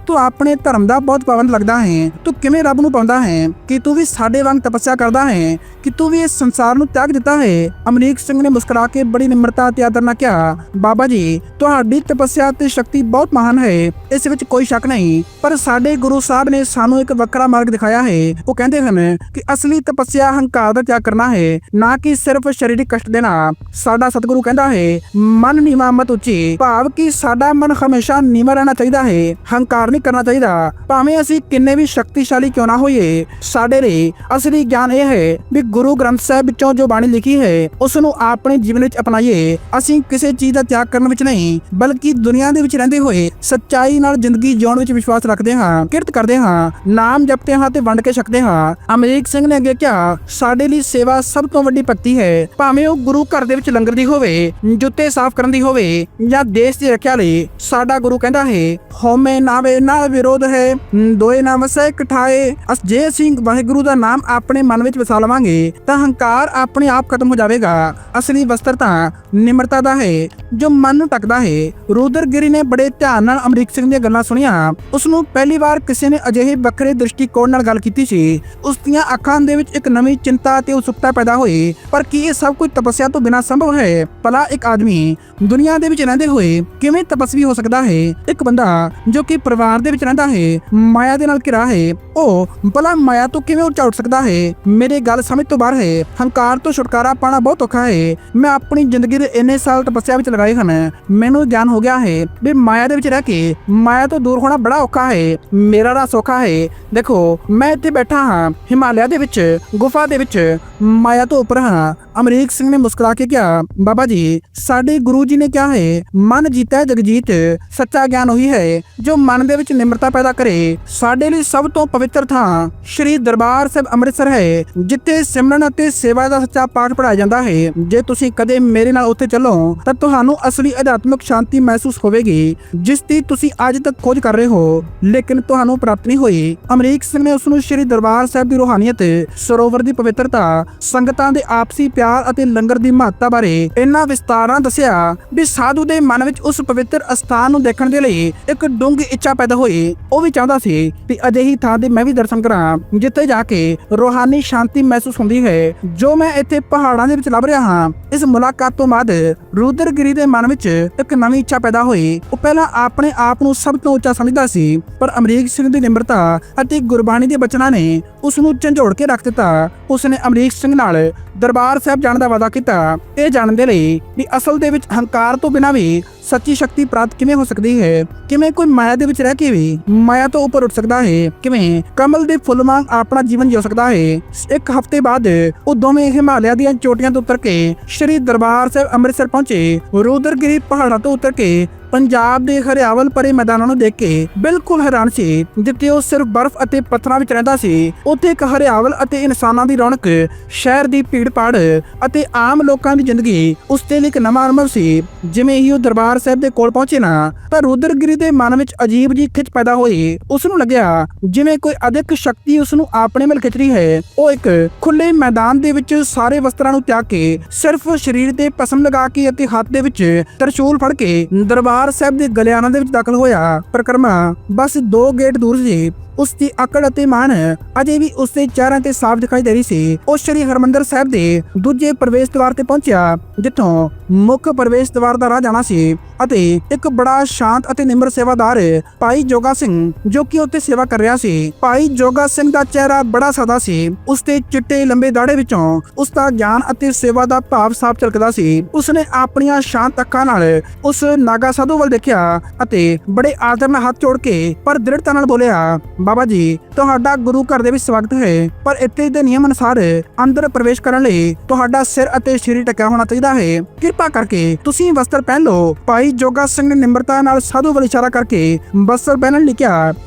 ਤੂੰ ਆਪਣੇ ਧਰਮ ਦਾ ਬਹੁਤ ਪਾਬੰਦ ਲੱਗਦਾ ਹੈ। ਤੂੰ ਕਿਵੇਂ ਰੱਬ ਨੂੰ ਪਾਉਂਦਾ ਹੈ? ਕਿ ਤੂੰ ਵੀ ਸਾਡੇ ਵਾਂਗ ਤਪੱਸਿਆ ਕਰਦਾ ਹੈ? ਕਿ ਤੂੰ ਵੀ ਇਸ ਸੰਸਾਰ ਨੂੰ ਤਿਆਗ ਦਿੱਤਾ ਹੈ? ਅਮਰੀਕ ਸਿੰਘ ਨੇ ਮੁਸਕਰਾ ਕੇ ਬੜੀ ਨਿਮਰਤਾ ਤੇ ਆਦਰ ਨਾਲ ਕਿਹਾ, ਬਾਬਾ ਜੀ, ਤੁਹਾਡੀ ਤਪੱਸਿਆ ਤੇ ਸ਼ਕਤੀ ਬਹੁਤ ਮਹਾਨ ਹੈ। ਇਸ ਵਿੱਚ ਕੋਈ ਸ਼ੱਕ ਨਹੀਂ, ਪਰ ਸਾਡੇ ਗੁਰੂ ਸਾਹਿਬ ਨੇ ਸਾਨੂੰ ਇੱਕ ਵੱਖਰਾ ਮਾਰਗ ਦਿਖਾਇਆ ਹੈ। ਉਹ ਕਹਿੰਦੇ ਹਨ ਕਿ ਅਸਲੀ ਤਪੱਸਿਆ ਹੰਕਾਰ ਦਾ ਤਿਆਗ ਕਰਨਾ ਹੈ, ਨਾ ਕਿ ਸਿਰਫ ਸਰੀਰਕ ਕਸ਼ਟ ਦੇਣਾ। ਸਾਡਾ ਸਤਿਗੁਰੂ ਕਹਿੰਦਾ ਹੈ, ਮਨ ਨੀਵਾ ਮਤ ਉੱਚੀ, ਭਾਵ ਕਿ ਸਾਡਾ ਮਨ ਹਮੇਸ਼ਾ ਨੀਵਾਂ ਰਹਿਣਾ ਚਾਹੀਦਾ ਹੈ। ਹੰਕਾਰ ਨਹੀਂ ਕਰਨਾ ਚਾਹੀਦਾ, ਭਾਵੇਂ ਅਸੀਂ ਕਿੰਨੇ ਵੀ ਸ਼ਕਤੀਸ਼ਾਲੀ ਕਿਉਂ ਨਾ ਹੋਈਏ। ਸਾਡੇ ਲਈ ਅਸਲੀ ਗਿਆਨ ਇਹ ਹੈ ਵੀ ਗੁਰੂ ਗ੍ਰੰਥ ਸਾਹਿਬ ਵਿੱਚੋਂ ਜੋ ਬਾਣੀ ਲਿਖੀ ਹੈ ਉਸ ਨੂੰ ਆਪਣੇ ਜੀਵਨ ਵਿੱਚ ਅਪਣਾਈਏ। ਅਸੀਂ ਕਿਸੇ ਚੀਜ਼ ਦਾ ਤਿਆਗ ਕਰਨ ਵਿੱਚ ਨਹੀਂ, ਬਲਕਿ ਦੁਨੀਆ ਦੁਨੀਆ ਦੇ ਵਿੱਚ ਰਹਿੰਦੇ ਹੋਏ ਸੱਚਾਈ ਨਾਲ ਜ਼ਿੰਦਗੀ ਜਿਉਣ ਵਿੱਚ ਵਿਸ਼ਵਾਸ ਰੱਖਦੇ ਹਾਂ, ਕਿਰਤ ਕਰਦੇ ਹਾਂ, ਨਾਮ ਜਪਦੇ ਹਾਂ ਤੇ ਵੰਡ ਕੇ ਛਕਦੇ ਹਾਂ। ਅਮਰੀਕ ਸਿੰਘ ਨੇ ਅੱਗੇ ਕਿਹਾ, ਸਾਡੇ ਲਈ ਸੇਵਾ ਸਭ ਤੋਂ ਵੱਡੀ ਭਗਤੀ ਹੈ। ਭਾਵੇਂ ਉਹ ਗੁਰੂ ਘਰ ਦੇ ਵਿੱਚ ਲੰਗਰ ਦੀ ਹੋਵੇ, ਜੁੱਤੇ ਸਾਫ਼ ਕਰਨ ਦੀ ਹੋਵੇ ਜਾਂ ਦੇਸ਼ ਦੀ ਰੱਖਿਆ ਲਈ, ਸਾਡਾ ਗੁਰੂ ਕਹਿੰਦਾ ਹੈ, ਹਉਮੈ ਨਾਵੇ ਨਾ ਵਿਰੋਧ ਹੈ, ਦੋਏ ਨਾ ਵਸੈ ਇਕਠਾਏ ਅਸ ਜੇ ਅਸੀਂ ਵਾਹਿਗੁਰੂ ਦਾ ਨਾਮ ਆਪਣੇ ਮਨ ਵਿੱਚ ਵਸਾ ਲਵਾਂਗੇ, ਤਾਂ ਹੰਕਾਰ ਆਪਣੇ ਆਪ ਖਤਮ ਹੋ ਜਾਵੇਗਾ। ਅਸਲੀ ਵਸਤਰ ਤਾਂ ਨਿਮਰਤਾ ਦਾ ਹੈ, ਜੋ ਮਨ ਨੂੰ ਟਕਦਾ ਹੈ। ਰੂਦਰਗਿਰੀ ਨੇ ਬੜੇ ਧਿਆਨ ਨਾਲ ਅਮਰੀਕ ਸਿੰਘ ਦੀਆਂ ਗੱਲਾਂ ਸੁਣੀਆਂ। ਉਸ ਨੂੰ ਪਹਿਲੀ ਵਾਰ ਕਿਸੇ ਨੇ ਅਜਿਹੇ ਵੱਖਰੇ ਦ੍ਰਿਸ਼ਟੀਕੋਣ ਨਾਲ ਗੱਲ ਕੀਤੀ ਸੀ। ਉਸ ਦੀਆਂ ਅੱਖਾਂ ਦੇ ਵਿੱਚ ਇੱਕ ਨਵੀਂ ਚਿੰਤਾ ਤੇ ਉਤਸੁਕਤਾ ਪੈਦਾ ਹੋਈ, ਪਰ ਕੀ ਇਹ ਸਭ ਕੁਝ ਤਪੱਸਿਆ ਤੋਂ ਬਿਨਾਂ ਸੰਭਵ ਹੈ? ਭਲਾ ਇੱਕ ਆਦਮੀ ਦੁਨੀਆ ਦੇ ਵਿੱਚ ਰਹਿੰਦੇ ਹੋਏ ਕਿਵੇਂ ਤਪਸਵੀ ਹੋ ਸਕਦਾ ਹੈ? ਇੱਕ ਬੰਦਾ ਜੋ ਕਿ ਪਰਿਵਾਰ ਦੇ ਵਿੱਚ ਰਹਿੰਦਾ ਹੈ, ਮਾਇਆ ਦੇ ਨਾਲ ਘਿਰਾ ਹੈ, ਉਹ ਭਲਾ ਮਾਇਆ ਤੋਂ ਕਿਵੇਂ ਉੱਚਾ ਉੱਠ ਸਕਦਾ ਹੈ? ਮੇਰੀ ਗੱਲ ਸਮਝ ਤੋਂ ਬਾਹਰ ਹੈ। ਹੰਕਾਰ ਤੋਂ ਛੁਟਕਾਰਾ ਪਾਣਾ ਬਹੁਤ ਔਖਾ ਹੈ। ਮੈਂ ਆਪਣੀ ਜ਼ਿੰਦਗੀ ਦੇ ਇੰਨੇ ਸਾਲ ਤਪੱਸਿਆ ਵਿੱਚ ਲਗਾਏ ਹਨ। ਮੈਨੂੰ ਗਿਆਨ ਹੋ ਗਿਆ ਹੈ। ਵੀ ਮਾਇਆ ਦੇ ਵਿੱਚ ਰਹਿ ਕੇ ਮਾਇਆ ਤੋਂ ਦੂਰ ਹੋਣਾ ਬੜਾ ਔਖਾ ਹੈ, ਮੇਰਾ ਰਾਹ ਸੌਖਾ ਹੈ। ਦੇਖੋ, ਮੈਂ ਇੱਥੇ ਬੈਠਾ ਹਾਂ, ਹਿਮਾਲਿਆ ਦੇ ਵਿੱਚ, ਗੁਫਾ ਦੇ ਵਿੱਚ, ਮਾਇਆ ਤੋਂ ਉੱਪਰ ਹਾਂ। ਅਮਰੀਕ ਸਿੰਘ ਨੇ ਮੁਸਕਰਾ ਕੇ ਕਿਹਾ, ਬਾਬਾ ਜੀ, ਸਾਡੇ ਗੁਰੂ ਜੀ ਨੇ ਕਿਹਾ ਹੈ, ਮਨ ਜੀਤਾ ਜਗਜੀਤ, ਸੱਚਾ ਗਿਆਨ ਉਹੀ ਹੈ। ਜੋ ਮਨ ਦੇ ਵਿੱਚ ਨਿਮਰਤਾ ਪੈਦਾ ਕਰੇ, ਸਾਡੇ ਲਈ ਸਭ ਤੋਂ ਪਵਿੱਤਰ ਥਾਂ ਸ਼੍ਰੀ ਦਰਬਾਰ ਸਾਹਿਬ ਅੰਮ੍ਰਿਤਸਰ ਹੈ, ਜਿੱਥੇ ਸਿਮਰਨ ਅਤੇ ਸੇਵਾ ਦਾ ਸੱਚਾ ਪਾਠ ਪੜਾਇਆ ਜਾਂਦਾ ਹੈ। ਜੇ ਤੁਸੀਂ ਕਦੇ ਮੇਰੇ ਨਾਲ ਉੱਥੇ ਚੱਲੋ, ਤਾਂ ਤੁਹਾਨੂੰ ਅਸਲੀ ਅਧਿਆਤਮਿਕ ਸ਼ਾਂਤੀ ਮਹਿਸੂਸ ਹੋਵੇਗੀ, ਜਿਸ ਦੀ ਤੁਸੀਂ ਅੱਜ ਤੱਕ ਖੋਜ ਕਰ ਰਹੇ ਹੋ, ਲੇਕਿਨ ਤੁਹਾਨੂੰ ਪ੍ਰਾਪਤ ਨਹੀਂ ਹੋਈ। ਅਮਰੀਕ ਸਿੰਘ ਨੇ ਉਸ ਨੂੰ ਸ਼੍ਰੀ ਦਰਬਾਰ ਸਾਹਿਬ ਦੀ ਰੋਹਾਨੀਅਤ ਸਰੋਵਰ ਦੀ ਪਵਿੱਤਰਤਾ, ਸੰਗਤਾਂ ਦੇ ਆਪਸੀ ਪਿਆਰ ਅਤੇ ਲੰਗਰ ਦੀ ਮਹੱਤਤਾ ਬਾਰੇ ਇੰਨਾ ਵਿਸਤਾਰਾਂ ਦੱਸਿਆ ਵੀ ਸਾਧੂ ਦੇ ਮਨ ਵਿੱਚ ਉਸ ਪਵਿੱਤਰ ਅਸਥਾਨ ਨੂੰ ਦੇਖਣ ਦੇ ਲਈ ਇੱਕ ਡੂੰਘ ਇੱਛਾ ਪੈਦਾ ਹੋਈ। ਉਹ ਵੀ ਚਾਹੁੰਦਾ ਸੀ ਕਿ ਅਜਿਹੀ ਥਾਂ ਦੇ ਮੈਂ ਵੀ ਦਰਸ਼ਨ ਕਰਾਂ, ਜਿੱਥੇ ਜਾ ਕੇ ਰੋਹਾਨੀ ਸ਼ਾਂਤੀ ਮਹਿਸੂਸ ਹੁੰਦੀ ਹੈ। ਜੋ ਮੈਂ ਇੱਥੇ ਪਹਾੜਾਂ ਦੇ ਵਿੱਚ ਲੱਭ ਰਿਹਾ ਹਾਂ, ਇਸ ਮੁਲਾਕਾਤ ਤੋਂ ਬਾਅਦ ਰੂਦਰਗਿਰੀ ਦੇ ਮਨ ਵਿੱਚ ਇੱਕ ਨਵੀਂ ਇੱਛਾ ਪੈਦਾ ਹੋਈ। ਉਹ ਪਹਿਲਾਂ ਆਪਣੇ ਆਪ ਨੂੰ ਸਭ ਤੋਂ ਉੱਚਾ ਸਮਝਦਾ ਸੀ, ਪਰ ਅਮਰੀਕ ਸਿੰਘ ਦੀ ਨਿਮਰਤਾ ਅਤੇ ਗੁਰਬਾਣੀ ਦੇ ਬਚਨਾਂ ਨੇ ਉਸ ਨੂੰ ਝੰਜੋੜ ਕੇ ਰੱਖ ਦਿੱਤਾ। ਉਸ ਨੇ ਅਮਰੀਕ ਸਿੰਘ ਨਾਲ ਦਰਬਾਰ ਸਾਹਿਬ ਜਾਣ ਦਾ ਵਾਅਦਾ ਕੀਤਾ। ਇਹ ਜਾਣਦੇ ਲਈ ਵੀ ਅਸਲ ਦੇ ਵਿੱਚ ਹੰਕਾਰ ਤੋਂ ਬਿਨਾਂ ਵੀ ਸੱਚੀ ਸ਼ਕਤੀ ਪ੍ਰਾਪਤ ਕਿਵੇਂ ਹੋ ਸਕਦੀ ਹੈ? ਕਿਵੇਂ ਕੋਈ ਮਾਇਆ ਦੇ ਵਿੱਚ ਰਹਿ ਕੇ ਵੀ ਮਾਇਆ ਤੋਂ ਉੱਪਰ ਉੱਠ ਸਕਦਾ ਹੈ? ਕਿਵੇਂ ਕਮਲ ਦੇ ਫੁੱਲ ਵਾਂਗ ਆਪਣਾ ਜੀਵਨ ਜਿਉ ਸਕਦਾ ਹੈ? ਇੱਕ ਹਫ਼ਤੇ ਬਾਅਦ ਉਹ ਦੋਵੇਂ ਹਿਮਾਲਿਆ ਦੀਆਂ ਚੋਟੀਆਂ ਤੋਂ ਉਤਰ ਕੇ ਸ਼੍ਰੀ ਦਰਬਾਰ ਸਾਹਿਬ ਅੰਮ੍ਰਿਤਸਰ ਪਹੁੰਚੇ। ਰੂਦਰਗਿਰੀ ਪਹਾੜਾਂ ਤੋਂ ਉਤਰ ਕੇ ਪੰਜਾਬ ਦੇ ਹਰਿਆਵਲ ਭਰੇ ਮੈਦਾਨਾਂ ਨੂੰ ਦੇਖ ਕੇ ਬਿਲਕੁਲ ਹੈਰਾਨ ਸੀ, ਜਿੱਥੇ ਉਹ ਸਿਰਫ ਬਰਫ਼ ਅਤੇ ਪੱਥਰਾਂ ਵਿੱਚ ਰਹਿੰਦਾ ਸੀ। ਉੱਥੇ ਇੱਕ ਹਰਿਆਵਲ ਅਤੇ ਇਨਸਾਨਾਂ ਦੀ ਰੌਣਕ, ਸ਼ਹਿਰ ਦੀ ਭੀੜ-ਭਾੜ ਅਤੇ ਆਮ ਲੋਕਾਂ ਦੀ ਜ਼ਿੰਦਗੀ ਉਸ ਦੇ ਲਈ ਇੱਕ ਨਵਾਂ ਅਨੁਭਵ ਸੀ, ਜਿਵੇਂ ਹੀ ਉਹ ਦਰਬਾਰ ਸਾਹਿਬ ਦੇ ਕੋਲ ਪਹੁੰਚੇ ਨਾ, ਤਾਂ ਰੁਦਰਗਿਰੀ ਦੇ ਮਨ ਵਿੱਚ ਅਜੀਬ ਜੀ ਖਿੱਚ ਪੈਦਾ ਹੋਈ। ਉਸ ਨੂੰ ਲੱਗਿਆ, ਜਿਵੇਂ ਕੋਈ ਅਦਿੱਖ ਸ਼ਕਤੀ ਉਸ ਨੂੰ ਆਪਣੇ ਵੱਲ ਖਿੱਚ ਰਹੀ ਹੈ। ਉਹ ਇੱਕ ਖੁੱਲੇ ਮੈਦਾਨ ਦੇ ਵਿੱਚ ਸਾਰੇ ਵਸਤਰਾਂ ਨੂੰ ਤਿਆਗ ਕੇ, ਸਿਰਫ ਸਰੀਰ ਤੇ ਪਸਮ ਲਗਾ ਕੇ ਅਤੇ ਹੱਥ ਦੇ ਵਿੱਚ ਤਰਸ਼ੂਲ ਫੜ ਕੇ ਦਰਬਾਰ ਸਾਹਿਬ ਦੇ ਗਲਿਆਣਾ ਦੇ ਵਿੱਚ ਦਾਖਲ ਹੋਇਆ। ਪਰਕਰਮਾ, ਬਸ ਦੋ ਗੇਟ ਦੂਰ ਸੀ। ਉਸ ਦੀ ਅਕੜ ਅਤੇ ਮਾਨ ਅਜੇ ਵੀ ਉਸ ਦੇ ਚਿਹਰੇ ਤੇ ਸਾਫ਼ ਦਿਖਾਈ ਦੇ ਰਹੀ ਸੀ। ਉਹ ਸ਼੍ਰੀ ਹਰਮੰਦਰ ਸਾਹਿਬ ਦੇ ਦੂਜੇ ਪ੍ਰਵੇਸ਼ ਦਵਾਰ ਤੇ ਪਹੁੰਚਿਆ, ਜਿੱਥੋਂ ਮੁੱਖ ਪ੍ਰਵੇਸ਼ ਦਵਾਰ ਦਾ ਰਾਹ ਜਾਣਾ ਸੀ ਅਤੇ ਇੱਕ ਬੜਾ ਸ਼ਾਂਤ ਅਤੇ ਨਿਮਰ ਸੇਵਾਦਾਰ ਭਾਈ ਜੋਗਾ ਸਿੰਘ ਜੋ ਕਿ ਉੱਥੇ ਸੇਵਾ ਕਰ ਰਿਹਾ ਸੀ। ਭਾਈ ਜੋਗਾ ਸਿੰਘ ਦਾ ਚਿਹਰਾ ਬੜਾ ਸਾਦਾ ਸੀ। ਉਸ ਦੇ ਚਿੱਟੇ ਲੰਬੇ ਦਾੜੇ ਵਿੱਚੋਂ ਉਸ ਦਾ ਗਿਆਨ ਅਤੇ ਸੇਵਾ ਦਾ ਭਾਵ ਸਾਫ਼ ਝਲਕਦਾ ਸੀ। ਉਸ ਨੇ ਆਪਣੀਆਂ ਸ਼ਾਂਤ ਅੱਖਾਂ ਨਾਲ ਉਸ ਨਾਗਾ ਸਾਧੂ ਵੱਲ ਦੇਖਿਆ ਅਤੇ ਬੜੇ ਆਦਰ ਨਾਲ ਹੱਥ ਜੋੜ ਕੇ ਪਰ ਦ੍ਰਿੜਤਾ ਨਾਲ ਬੋਲਿਆ ਬਾਬਾ ਜੀ, ਤੁਹਾਡਾ ਗੁਰੂ ਘਰ ਦੇ ਵਿੱਚ ਸਵਾਗਤ ਹੈ। ਪਰ ਇੱਥੇ ਦੇ ਨਿਯਮ ਅਨੁਸਾਰ ਅੰਦਰ ਪ੍ਰਵੇਸ਼ ਕਰਨ ਲਈ ਤੁਹਾਡਾ ਸਿਰ ਅਤੇ ਸਰੀਰ ਢੱਕਿਆ ਹੋਣਾ ਚਾਹੀਦਾ ਹੈ। ਕਿਰਪਾ ਕਰਕੇ ਤੁਸੀਂ ਵਸਤਰ ਪਹਿਨ ਲਓ। ਭਾਈ ਜੋਗਾ ਸਿੰਘ ਨੇ ਨਿਮਰਤਾ ਨਾਲ ਸਾਧੂ ਵੱਲ ਇਸ਼ਾਰਾ ਕਰਕੇ ਵਸਤਰ ਪਹਿਨਣ ਲਈ